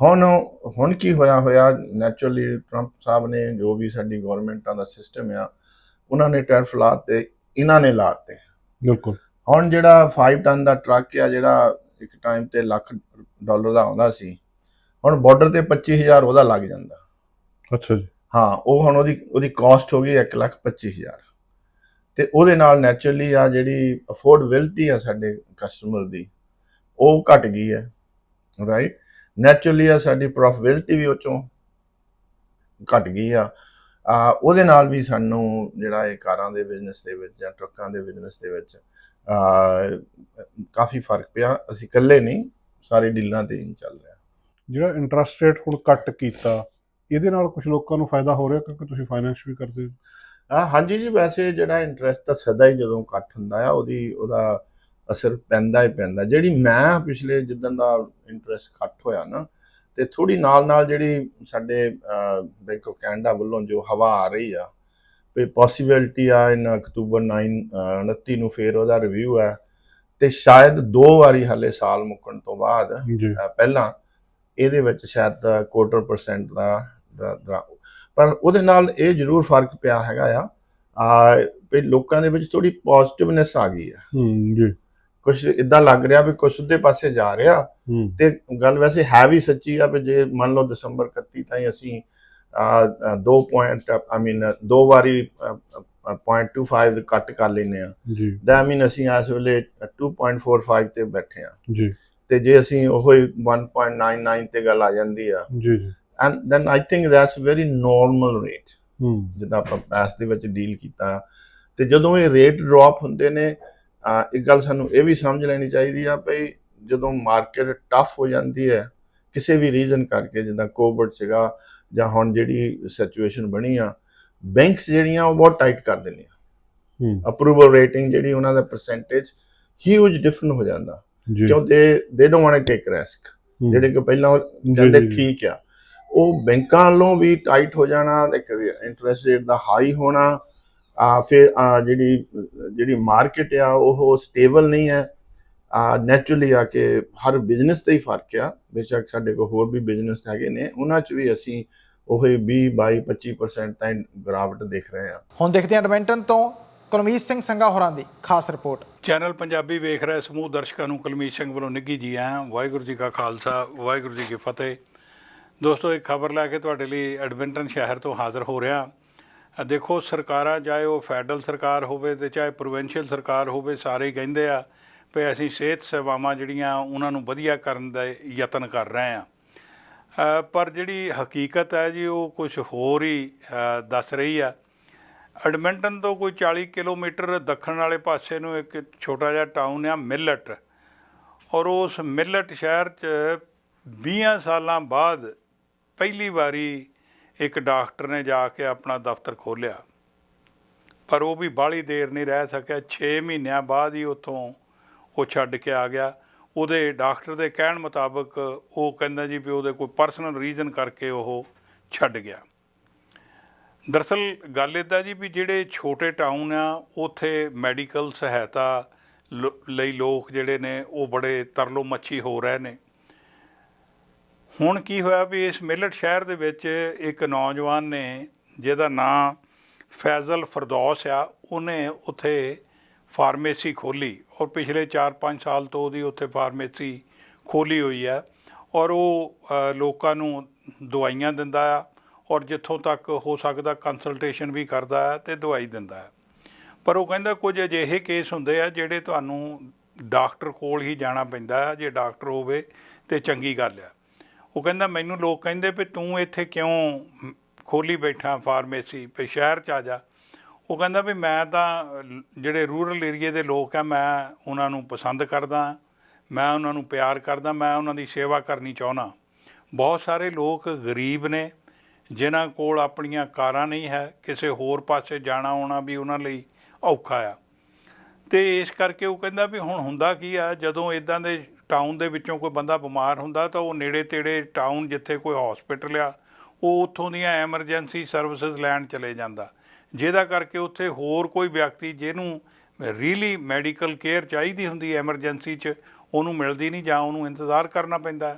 ਹੁਣ ਹੁਣ ਕੀ ਹੋਇਆ ਹੋਇਆ ਨੈਚੁਰਲੀ ਟਰੰਪ ਸਾਹਿਬ ਨੇ ਜੋ ਵੀ ਸਾਡੀ ਗਵਰਨਮੈਂਟਾਂ ਦਾ ਸਿਸਟਮ ਆ ਉਹਨਾਂ ਨੇ ਟੈਰਫ ਲਾਤੇ ਇਹਨਾਂ ਨੇ ਲਾਤੇ ਬਿਲਕੁਲ। ਹੁਣ ਜਿਹੜਾ 5 ਟਨ ਦਾ ਟਰੱਕ ਆ ਜਿਹੜਾ ਇੱਕ ਟਾਈਮ ਤੇ ਲੱਖ ਡਾਲਰ ਦਾ ਆਉਂਦਾ ਸੀ ਹੁਣ ਬਾਰਡਰ ਤੇ 25000 ਉਹਦਾ ਲੱਗ ਜਾਂਦਾ। ਅੱਛਾ ਜੀ। ਹਾਂ ਉਹ ਹੁਣ ਉਹਦੀ ਉਹਦੀ ਕਾਸਟ ਹੋ ਗਈ 1 ਲੱਖ 25000 ਤੇ ਉਹਦੇ ਨਾਲ ਨੈਚੁਰਲੀ ਆ ਜਿਹੜੀ ਅਫੋਰਡੇਬਿਲਟੀ ਆ ਸਾਡੇ ਕਸਟਮਰ ਦੀ ਉਹ ਘਟ ਗਈ ਹੈ ਰਾਈਟ ਨੈਚੁਰਲੀ ਆ ਸਾਡੀ ਪ੍ਰੋਫਿਟੇਬਿਲਟੀ ਵੀ ਉਹ ਚੋਂ ਘਟ ਗਈ ਆ। ਆ ਉਹਦੇ ਨਾਲ ਵੀ ਸਾਨੂੰ ਜਿਹੜਾ ਇਹ ਕਾਰਾਂ ਦੇ ਬਿਜ਼ਨਸ ਦੇ ਵਿੱਚ ਜਾਂ ਟਰੱਕਾਂ ਦੇ ਬਿਜ਼ਨਸ ਦੇ ਵਿੱਚ ਆ ਕਾਫੀ ਫ਼ਰਕ ਪਿਆ। ਅਸੀਂ ਇਕੱਲੇ ਨਹੀਂ ਸਾਰੇ ਡੀਲਰਾਂ ਤੇ ਹੀ ਚੱਲ ਰਿਹਾ। ਜਿਹੜਾ ਇੰਟਰਸਟ ਰੇਟ ਹੁਣ ਕੱਟ ਕੀਤਾ ਇਹਦੇ ਨਾਲ ਕੁਝ ਲੋਕਾਂ ਨੂੰ ਫਾਇਦਾ ਹੋ ਰਿਹਾ ਕਿਉਂਕਿ ਤੁਸੀਂ ਫਾਈਨੈਂਸ ਵੀ ਕਰਦੇ ਹੋ? ਹਾਂਜੀ ਜੀ ਵੈਸੇ ਜਿਹੜਾ ਇੰਟਰਸਟ ਤਾਂ ਸਦਾ ਹੀ ਜਦੋਂ ਘੱਟ ਹੁੰਦਾ ਆ ਉਹਦੀ ਉਹਦਾ ਅਸਰ ਪੈਂਦਾ ਹੀ ਪੈਂਦਾ। ਜਿਹੜੀ ਮੈਂ ਪਿਛਲੇ ਜਿੱਦਣ ਦਾ ਇੰਟਰਸਟ ਘੱਟ ਹੋਇਆ ਨਾ ਤੇ ਥੋੜੀ ਨਾਲ ਨਾਲ ਜਿਹੜੀ ਸਾਡੇ ਬੈਂਕ ਆਫ ਕੈਨੇਡਾ ਵੱਲੋਂ ਜੋ ਹਵਾ ਆ ਰਹੀ ਆ ਵੀ ਪੋਸਿਬਿਲਿਟੀ ਆ ਇਨ ਅਕਤੂਬਰ 9 ਅਹ, 29 ਨੂੰ ਫੇਰ ਉਹਦਾ ਰਿਵਿਊ ਹੈ ਤੇ ਸ਼ਾਇਦ ਦੋ ਵਾਰੀ ਹਲੇ ਸਾਲ ਮੁੱਕਣ ਤੋਂ ਬਾਅਦ ਪਹਿਲਾਂ ਇਹਦੇ ਵਿੱਚ ਸ਼ਾਇਦ ਕੁਆਟਰ ਪਰਸੈਂਟ ਦਾ ਪਰ ਉਹਦੇ ਨਾਲ ਇਹ ਜ਼ਰੂਰ ਫ਼ਰਕ ਪਿਆ ਹੈਗਾ ਆ ਆ ਵੀ ਲੋਕਾਂ ਦੇ ਵਿੱਚ ਥੋੜੀ ਪੋਜ਼ਿਟਿਵਨੈਸ ਆ ਗਈ ਆ। ਹੂੰ ਜੀ। ਕੁਝ ਇਦਾਂ ਲੱਗ ਰਿਹਾ ਵੀ ਕੁਝ ਦੇ ਪਾਸੇ ਜਾ ਰਿਹਾ। ਤੇ ਗੱਲ ਵੈਸੇ ਹੈ ਵੀ ਸੱਚੀ ਆ ਵੀ ਜੇ ਮੰਨ ਲਓ ਦਸੰਬਰ 31 ਤਾਈਂ ਅਸੀਂ ਆ 2 ਪੁਆਇੰਟ ਆਈ ਮੀਨ ਦੋ ਵਾਰੀ ਅ, ਅ, 0.25 ਕੱਟ ਕਰ ਲੈਨੇ ਆ ਜੀ। ਦਾ ਆਈ ਮੀਨ ਅਸੀਂ ਇਸ ਵੇਲੇ 2.45 ਤੇ ਬੈਠੇ ਆ ਜੀ। ਤੇ ਜੇ ਅਸੀਂ ਉਹ 1.99 ਤੇ ਗੱਲ ਆ ਜਾਂਦੀ ਆ। ਜੀ ਜੀ। And then I think that's very normal rate ਹੂੰ। ਜਿੱਦਾਂ ਆਪਾਂ ਪੈਸ ਦੇ ਵਿੱਚ ਡੀਲ ਕੀਤਾ। ਤੇ ਜਦੋਂ ਇਹ ਰੇਟ ਡ੍ਰੌਪ ਹੁੰਦੇ ਨੇ ਇੱਕ ਗੱਲ ਸਾਨੂੰ ਇਹ ਵੀ ਸਮਝ ਲੈਣੀ ਚਾਹੀਦੀ ਆ ਭਈ ਜਦੋਂ ਮਾਰਕੀਟ ਟਫ ਹੋ ਜਾਂਦੀ ਹੈ ਕਿਸੇ ਵੀ ਰੀਜ਼ਨ ਕਰਕੇ ਜਿੱਦਾਂ ਕੋਵਿਡ ਸੀਗਾ ਜਾਂ ਹੁਣ ਜਿਹੜੀ ਸਿਚੁਏਸ਼ਨ ਬਣੀ ਆ ਬੈਂਕਸ ਜਿਹੜੀਆਂ ਉਹ ਬਹੁਤ ਟਾਈਟ ਕਰ ਦਿੰਦੀਆਂ। ਹੂੰ। ਅਪਰੂਵਲ ਰੇਟਿੰਗ ਜਿਹੜੀ ਉਹਨਾਂ ਦਾ ਪਰਸੈਂਟੇਜ ਹਿਊਜ ਡਿਫਰੈਂਟ ਹੋ ਜਾਂਦਾ। ਜੀ। ਕਿਉਂ ਦੇ they don't want take risk ਜਿਹੜੇ ਕਿ ਪਹਿਲਾਂ ਕਹਿੰਦੇ। ਠੀਕ ਆ। ਉਹ ਬੈਂਕਾਂ ਵੱਲੋਂ ਵੀ ਟਾਈਟ ਹੋ ਜਾਣਾ ਇੱਕ ਇੰਟਰਸਟ ਰੇਟ ਦਾ ਹਾਈ ਹੋਣਾ ਆ ਫਿਰ ਆ ਜਿਹੜੀ ਜਿਹੜੀ ਮਾਰਕੀਟ ਆ ਉਹ ਸਟੇਬਲ ਨਹੀਂ ਹੈ। ਆ ਨੈਚੁਰਲੀ ਆ ਕਿ ਹਰ ਬਿਜ਼ਨਸ ਤੇ ਹੀ ਫ਼ਰਕ ਆ। ਬੇਸ਼ੱਕ ਸਾਡੇ ਕੋਲ ਹੋਰ ਵੀ ਬਿਜ਼ਨਸ ਹੈਗੇ ਨੇ ਉਹਨਾਂ 'ਚ ਵੀ ਅਸੀਂ ਉਹੀ 20 22 25% ਤਾਈਂ ਗਿਰਾਵਟ ਦੇਖ ਰਹੇ ਆ ਹੁਣ ਦੇਖਦੇ ਹਾਂ ਐਡਮਿੰਟਨ ਤੋਂ ਕੁਲਮੀਤ ਸਿੰਘ ਸੰਘਾ ਹੋਰਾਂ ਦੀ ਖਾਸ ਰਿਪੋਰਟ। ਚੈਨਲ ਪੰਜਾਬੀ ਵੇਖ ਰਹੇ ਸਮੂਹ ਦਰਸ਼ਕਾਂ ਨੂੰ ਕੁਲਮੀਤ ਸਿੰਘ ਵੱਲੋਂ ਨਿੱਘੀ ਜੀ ਆਇਆਂ ਵਾਹਿਗੁਰੂ ਜੀ ਕਾ ਖਾਲਸਾ ਵਾਹਿਗੁਰੂ ਜੀ ਕੀ ਫਤਿਹ। ਦੋਸਤੋ ਇੱਕ ਖਬਰ ਲੈ ਕੇ ਤੁਹਾਡੇ ਲਈ ਐਡਮਿੰਟਨ ਸ਼ਹਿਰ ਤੋਂ ਹਾਜ਼ਰ ਹੋ ਰਿਹਾ। ਦੇਖੋ ਸਰਕਾਰਾਂ, ਚਾਹੇ ਉਹ ਫੈਡਰਲ ਸਰਕਾਰ ਹੋਵੇ ਤੇ ਚਾਹੇ ਪ੍ਰੋਵਿੰਸ਼ੀਅਲ ਸਰਕਾਰ ਹੋਵੇ, ਸਾਰੇ ਕਹਿੰਦੇ ਆ ਵੀ ਅਸੀਂ ਸਿਹਤ ਸੇਵਾਵਾਂ ਜਿਹੜੀਆਂ ਉਹਨਾਂ ਨੂੰ ਵਧੀਆ ਕਰਨ ਦਾ ਯਤਨ ਕਰ ਰਹੇ ਆ ਪਰ ਜਿਹੜੀ ਹਕੀਕਤ ਹੈ ਜੀ, ਉਹ ਕੁਝ ਹੋਰ ਹੀ ਦੱਸ ਰਹੀ ਆ। ਐਡਮਿੰਟਨ ਤੋਂ ਕੋਈ 40 ਕਿਲੋਮੀਟਰ ਦੱਖਣ ਵਾਲੇ ਪਾਸੇ ਨੂੰ ਇੱਕ ਛੋਟਾ ਜਿਹਾ ਟਾਊਨ ਆ, ਮਿਲਟ। ਔਰ ਉਸ ਮਿਲਟ ਸ਼ਹਿਰ 'ਚ 20 ਸਾਲਾਂ ਬਾਅਦ ਪਹਿਲੀ ਵਾਰੀ ਇੱਕ ਡਾਕਟਰ ਨੇ ਜਾ ਕੇ ਆਪਣਾ ਦਫ਼ਤਰ ਖੋਲ੍ਹਿਆ। ਪਰ ਉਹ ਵੀ ਬਾਹਲੀ ਦੇਰ ਨਹੀਂ ਰਹਿ ਸਕਿਆ। 6 ਮਹੀਨਿਆਂ ਬਾਅਦ ਹੀ ਉੱਥੋਂ ਉਹ ਛੱਡ ਕੇ ਆ ਗਿਆ। ਉਹਦੇ ਡਾਕਟਰ ਦੇ ਕਹਿਣ ਮੁਤਾਬਕ ਉਹ ਕਹਿੰਦਾ ਜੀ ਵੀ ਉਹਦੇ ਕੋਈ ਪਰਸਨਲ ਰੀਜ਼ਨ ਕਰਕੇ ਉਹ ਛੱਡ ਗਿਆ। ਦਰਅਸਲ ਗੱਲ ਇਦਾਂ ਜੀ ਵੀ ਜਿਹੜੇ ਛੋਟੇ ਟਾਊਨ ਆ, ਉੱਥੇ ਮੈਡੀਕਲ ਸਹਾਇਤਾ ਲੋ- ਲਈ ਲੋਕ ਜਿਹੜੇ ਨੇ ਉਹ ਬੜੇ ਤਰਲੋ ਮੱਛੀ ਹੋ ਰਹੇ ਨੇ। ਹੁਣ ਕੀ ਹੋਇਆ ਵੀ ਇਸ ਮਿਲਟ ਸ਼ਹਿਰ ਦੇ ਵਿੱਚ ਇੱਕ ਨੌਜਵਾਨ ਨੇ, ਜਿਹਦਾ ਨਾਂ ਫੈਜ਼ਲ ਫਰਦੌਸ ਆ, ਉਹਨੇ ਉੱਥੇ ਫਾਰਮੇਸੀ ਖੋਲੀ ਔਰ ਪਿਛਲੇ 4-5 ਸਾਲ ਤੋਂ ਉਹਦੀ ਉੱਥੇ ਫਾਰਮੇਸੀ ਖੋਲੀ ਹੋਈ ਆ ਔਰ ਉਹ ਲੋਕਾਂ ਨੂੰ ਦਵਾਈਆਂ ਦਿੰਦਾ ਆ ਔਰ ਜਿੱਥੋਂ ਤੱਕ ਹੋ ਸਕਦਾ ਕੰਸਲਟੇਸ਼ਨ ਵੀ ਕਰਦਾ ਹੈ ਤੇ ਦਵਾਈ ਦਿੰਦਾ ਹੈ ਪਰ ਉਹ ਕਹਿੰਦਾ ਕੁਝ ਅਜਿਹੇ ਕੇਸ ਹੁੰਦੇ ਆ ਜਿਹੜੇ ਤੁਹਾਨੂੰ ਡਾਕਟਰ ਕੋਲ ਹੀ ਜਾਣਾ ਪੈਂਦਾ ਹੈ ਜੇ ਡਾਕਟਰ ਹੋਵੇ ਤੇ ਚੰਗੀ ਗੱਲ ਆ। ਉਹ ਕਹਿੰਦਾ, ਮੈਨੂੰ ਲੋਕ ਕਹਿੰਦੇ ਵੀ ਤੂੰ ਇੱਥੇ ਕਿਉਂ ਖੋਲੀ ਬੈਠਾ ਫਾਰਮੇਸੀ, ਵੀ ਸ਼ਹਿਰ ਚ ਆ ਜਾ? ਉਹ ਕਹਿੰਦਾ ਵੀ ਮੈਂ ਤਾਂ ਜਿਹੜੇ ਰੂਰਲ ਏਰੀਏ ਦੇ ਲੋਕ ਆ, ਮੈਂ ਉਹਨਾਂ ਨੂੰ ਪਸੰਦ ਕਰਦਾ, ਮੈਂ ਉਹਨਾਂ ਨੂੰ ਪਿਆਰ ਕਰਦਾ, ਮੈਂ ਉਹਨਾਂ ਦੀ ਸੇਵਾ ਕਰਨੀ ਚਾਹੁੰਦਾ। ਬਹੁਤ ਸਾਰੇ ਲੋਕ ਗਰੀਬ ਨੇ, ਜਿਨ੍ਹਾਂ ਕੋਲ ਆਪਣੀਆਂ ਕਾਰਾਂ ਨਹੀਂ ਹੈ, ਕਿਸੇ ਹੋਰ ਪਾਸੇ ਜਾਣਾ ਆਉਣਾ ਵੀ ਉਹਨਾਂ ਲਈ ਔਖਾ ਆ। ਤੇ ਇਸ ਕਰਕੇ ਉਹ ਕਹਿੰਦਾ ਵੀ ਹੁਣ ਹੁੰਦਾ ਕੀ ਆ, ਜਦੋਂ ਇਦਾਂ ਦੇ ਟਾਊਨ ਦੇ ਵਿੱਚੋਂ ਕੋਈ ਬੰਦਾ ਬਿਮਾਰ ਹੁੰਦਾ ਤਾਂ ਉਹ ਨੇੜੇ ਤੇੜੇ ਟਾਊਨ ਜਿੱਥੇ ਕੋਈ ਹਸਪੀਟਲ ਆ, ਉਹ ਉੱਥੋਂ ਦੀਆਂ ਐਮਰਜੈਂਸੀ ਸਰਵਿਸਿਜ਼ ਲੈਣ ਚਲੇ ਜਾਂਦਾ। ਜਿਹਦਾ ਕਰਕੇ ਉੱਥੇ ਹੋਰ ਕੋਈ ਵਿਅਕਤੀ ਜਿਹਨੂੰ ਰੀਲੀ ਮੈਡੀਕਲ ਕੇਅਰ ਚਾਹੀਦੀ ਹੁੰਦੀ ਐਮਰਜੈਂਸੀ 'ਚ, ਉਹਨੂੰ ਮਿਲਦੀ ਨਹੀਂ ਜਾਂ ਉਹਨੂੰ ਇੰਤਜ਼ਾਰ ਕਰਨਾ ਪੈਂਦਾ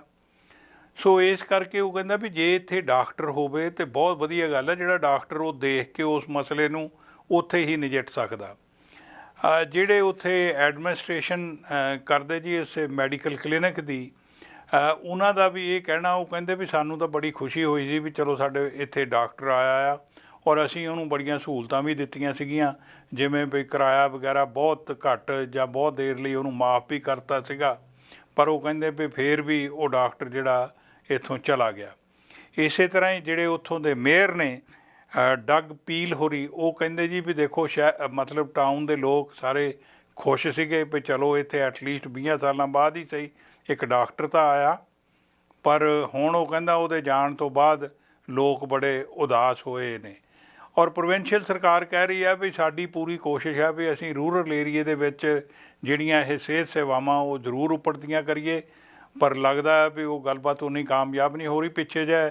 ਸੋ ਇਸ ਕਰਕੇ ਉਹ ਕਹਿੰਦਾ ਵੀ ਜੇ ਇੱਥੇ ਡਾਕਟਰ ਹੋਵੇ ਤੇ ਬਹੁਤ ਵਧੀਆ ਗੱਲ ਹੈ, ਜਿਹੜਾ ਡਾਕਟਰ ਉਹ ਦੇਖ ਕੇ ਉਸ ਮਸਲੇ ਨੂੰ ਉੱਥੇ ਹੀ ਨਜਿੱਠ ਸਕਦਾ। ਜਿਹੜੇ ਉੱਥੇ ਐਡਮਿਨਿਸਟ੍ਰੇਸ਼ਨ ਕਰਦੇ ਜੀ ਇਸ ਮੈਡੀਕਲ ਕਲੀਨਿਕ ਦੀ ਉਹਨਾਂ ਦਾ ਵੀ ਇਹ ਕਹਿਣਾ, ਉਹ ਕਹਿੰਦੇ ਵੀ ਸਾਨੂੰ ਤਾਂ ਬੜੀ ਖੁਸ਼ੀ ਹੋਈ ਸੀ ਵੀ ਚਲੋ ਸਾਡੇ ਇੱਥੇ ਡਾਕਟਰ ਆਇਆ ਆ ਔਰ ਅਸੀਂ ਉਹਨੂੰ ਬੜੀਆਂ ਸਹੂਲਤਾਂ ਵੀ ਦਿੱਤੀਆਂ ਸੀਗੀਆਂ, ਜਿਵੇਂ ਵੀ ਕਿਰਾਇਆ ਵਗੈਰਾ ਬਹੁਤ ਘੱਟ ਜਾਂ ਬਹੁਤ ਦੇਰ ਲਈ ਉਹਨੂੰ ਮਾਫ ਵੀ ਕਰਤਾ ਸੀਗਾ, ਪਰ ਉਹ ਕਹਿੰਦੇ ਵੀ ਫੇਰ ਵੀ ਉਹ ਡਾਕਟਰ ਜਿਹੜਾ ਇੱਥੋਂ ਚਲਾ ਗਿਆ। ਇਸੇ ਤਰ੍ਹਾਂ ਹੀ ਜਿਹੜੇ ਉੱਥੋਂ ਦੇ ਮੇਅਰ ਨੇ ਡੱਗ ਪੀਲ ਹੋਰੀ ਉਹ ਕਹਿੰਦੇ ਜੀ ਵੀ ਦੇਖੋ ਸ਼ਹਿ ਮਤਲਬ ਟਾਊਨ ਦੇ ਲੋਕ ਸਾਰੇ ਖੁਸ਼ ਸੀਗੇ ਵੀ ਚਲੋ ਇੱਥੇ ਐਟਲੀਸਟ 20 ਸਾਲਾਂ ਬਾਅਦ ਹੀ ਸਹੀ, ਇੱਕ ਡਾਕਟਰ ਤਾਂ ਆਇਆ। ਪਰ ਹੁਣ ਉਹ ਕਹਿੰਦਾ ਉਹਦੇ ਜਾਣ ਤੋਂ ਬਾਅਦ ਲੋਕ ਬੜੇ ਉਦਾਸ ਹੋਏ ਨੇ। ਔਰ ਪ੍ਰੋਵਿੰਸ਼ੀਅਲ ਸਰਕਾਰ ਕਹਿ ਰਹੀ ਹੈ ਵੀ ਸਾਡੀ ਪੂਰੀ ਕੋਸ਼ਿਸ਼ ਹੈ ਵੀ ਅਸੀਂ ਰੂਰਲ ਏਰੀਏ ਦੇ ਵਿੱਚ ਜਿਹੜੀਆਂ ਇਹ ਸਿਹਤ ਸੇਵਾਵਾਂ ਉਹ ਜ਼ਰੂਰ ਉਪੜਦੀਆਂ ਕਰੀਏ। ਪਰ ਲੱਗਦਾ ਹੈ ਵੀ ਉਹ ਗੱਲਬਾਤ ਉਨੀ ਕਾਮਯਾਬ ਨਹੀਂ ਹੋ ਰਹੀ। ਪਿੱਛੇ ਜੇ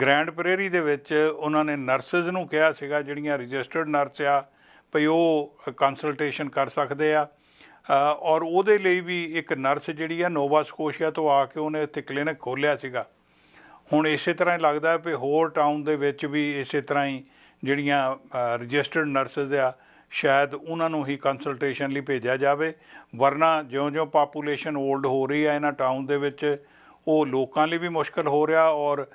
ਗ੍ਰੈਂਡ ਪ੍ਰੇਰੀ ਦੇ ਵਿੱਚ ਉਹਨਾਂ ਨੇ ਨਰਸਸ ਨੂੰ ਕਿਹਾ ਸੀਗਾ, ਜਿਹੜੀਆਂ ਰਜਿਸਟਰਡ ਨਰਸ ਆ, ਭਈ ਉਹ ਕੰਸਲਟੇਸ਼ਨ ਕਰ ਸਕਦੇ ਆ। ਔਰ ਉਹਦੇ ਲਈ ਵੀ ਇੱਕ ਨਰਸ ਜਿਹੜੀ ਆ, ਨੋਵਾ ਸਕੋਸ਼ੀਆ ਤੋਂ ਆ ਕੇ ਉਹਨੇ ਇੱਥੇ ਕਲੀਨਿਕ ਖੋਲ੍ਹਿਆ ਸੀਗਾ। ਹੁਣ ਇਸੇ ਤਰ੍ਹਾਂ ਹੀ ਲੱਗਦਾ ਵੀ ਹੋਰ ਟਾਊਨ ਦੇ ਵਿੱਚ ਵੀ ਇਸੇ ਤਰ੍ਹਾਂ ਹੀ ਜਿਹੜੀਆਂ ਰਜਿਸਟਰਡ ਨਰਸਸ ਆ, ਸ਼ਾਇਦ ਉਹਨਾਂ ਨੂੰ ਹੀ ਕੰਸਲਟੇਸ਼ਨ ਲਈ ਭੇਜਿਆ ਜਾਵੇ। ਵਰਨਾ ਜਿਉਂ-ਜਿਉਂ ਪਾਪੂਲੇਸ਼ਨ 올ਡ ਹੋ ਰਹੀ ਹੈ ਇਹਨਾਂ ਟਾਊਨ ਦੇ ਵਿੱਚ, ਉਹ ਲੋਕਾਂ ਲਈ ਵੀ ਮੁਸ਼ਕਲ ਹੋ ਰਿਹਾ ਔਰ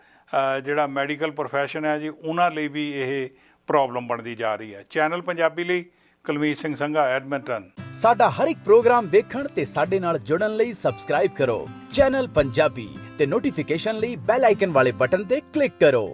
ਜਿਹੜਾ ਮੈਡੀਕਲ ਪ੍ਰੋਫੈਸ਼ਨ ਹੈ ਜੀ, ਉਹਨਾਂ ਲਈ ਵੀ ਇਹ ਪ੍ਰੋਬਲਮ ਬਣਦੀ ਜਾ ਰਹੀ ਹੈ। ਚੈਨਲ ਪੰਜਾਬੀ ਲਈ ਕੁਲਮੀਤ ਸਿੰਘ ਸੰਘਾ ਐਡਮਿੰਟਨ ਸਾਡਾ ਹਰ ਇੱਕ ਪ੍ਰੋਗਰਾਮ ਦੇਖਣ ਤੇ ਸਾਡੇ ਨਾਲ ਜੁੜਨ ਲਈ ਸਬਸਕ੍ਰਾਈਬ ਕਰੋ। ਚੈਨਲ ਪੰਜਾਬੀ ਤੇ ਨੋਟੀਫਿਕੇਸ਼ਨ ਲਈ ਬੈਲ ਆਈਕਨ ਵਾਲੇ ਬਟਨ ਤੇ ਕਲਿੱਕ ਕਰੋ।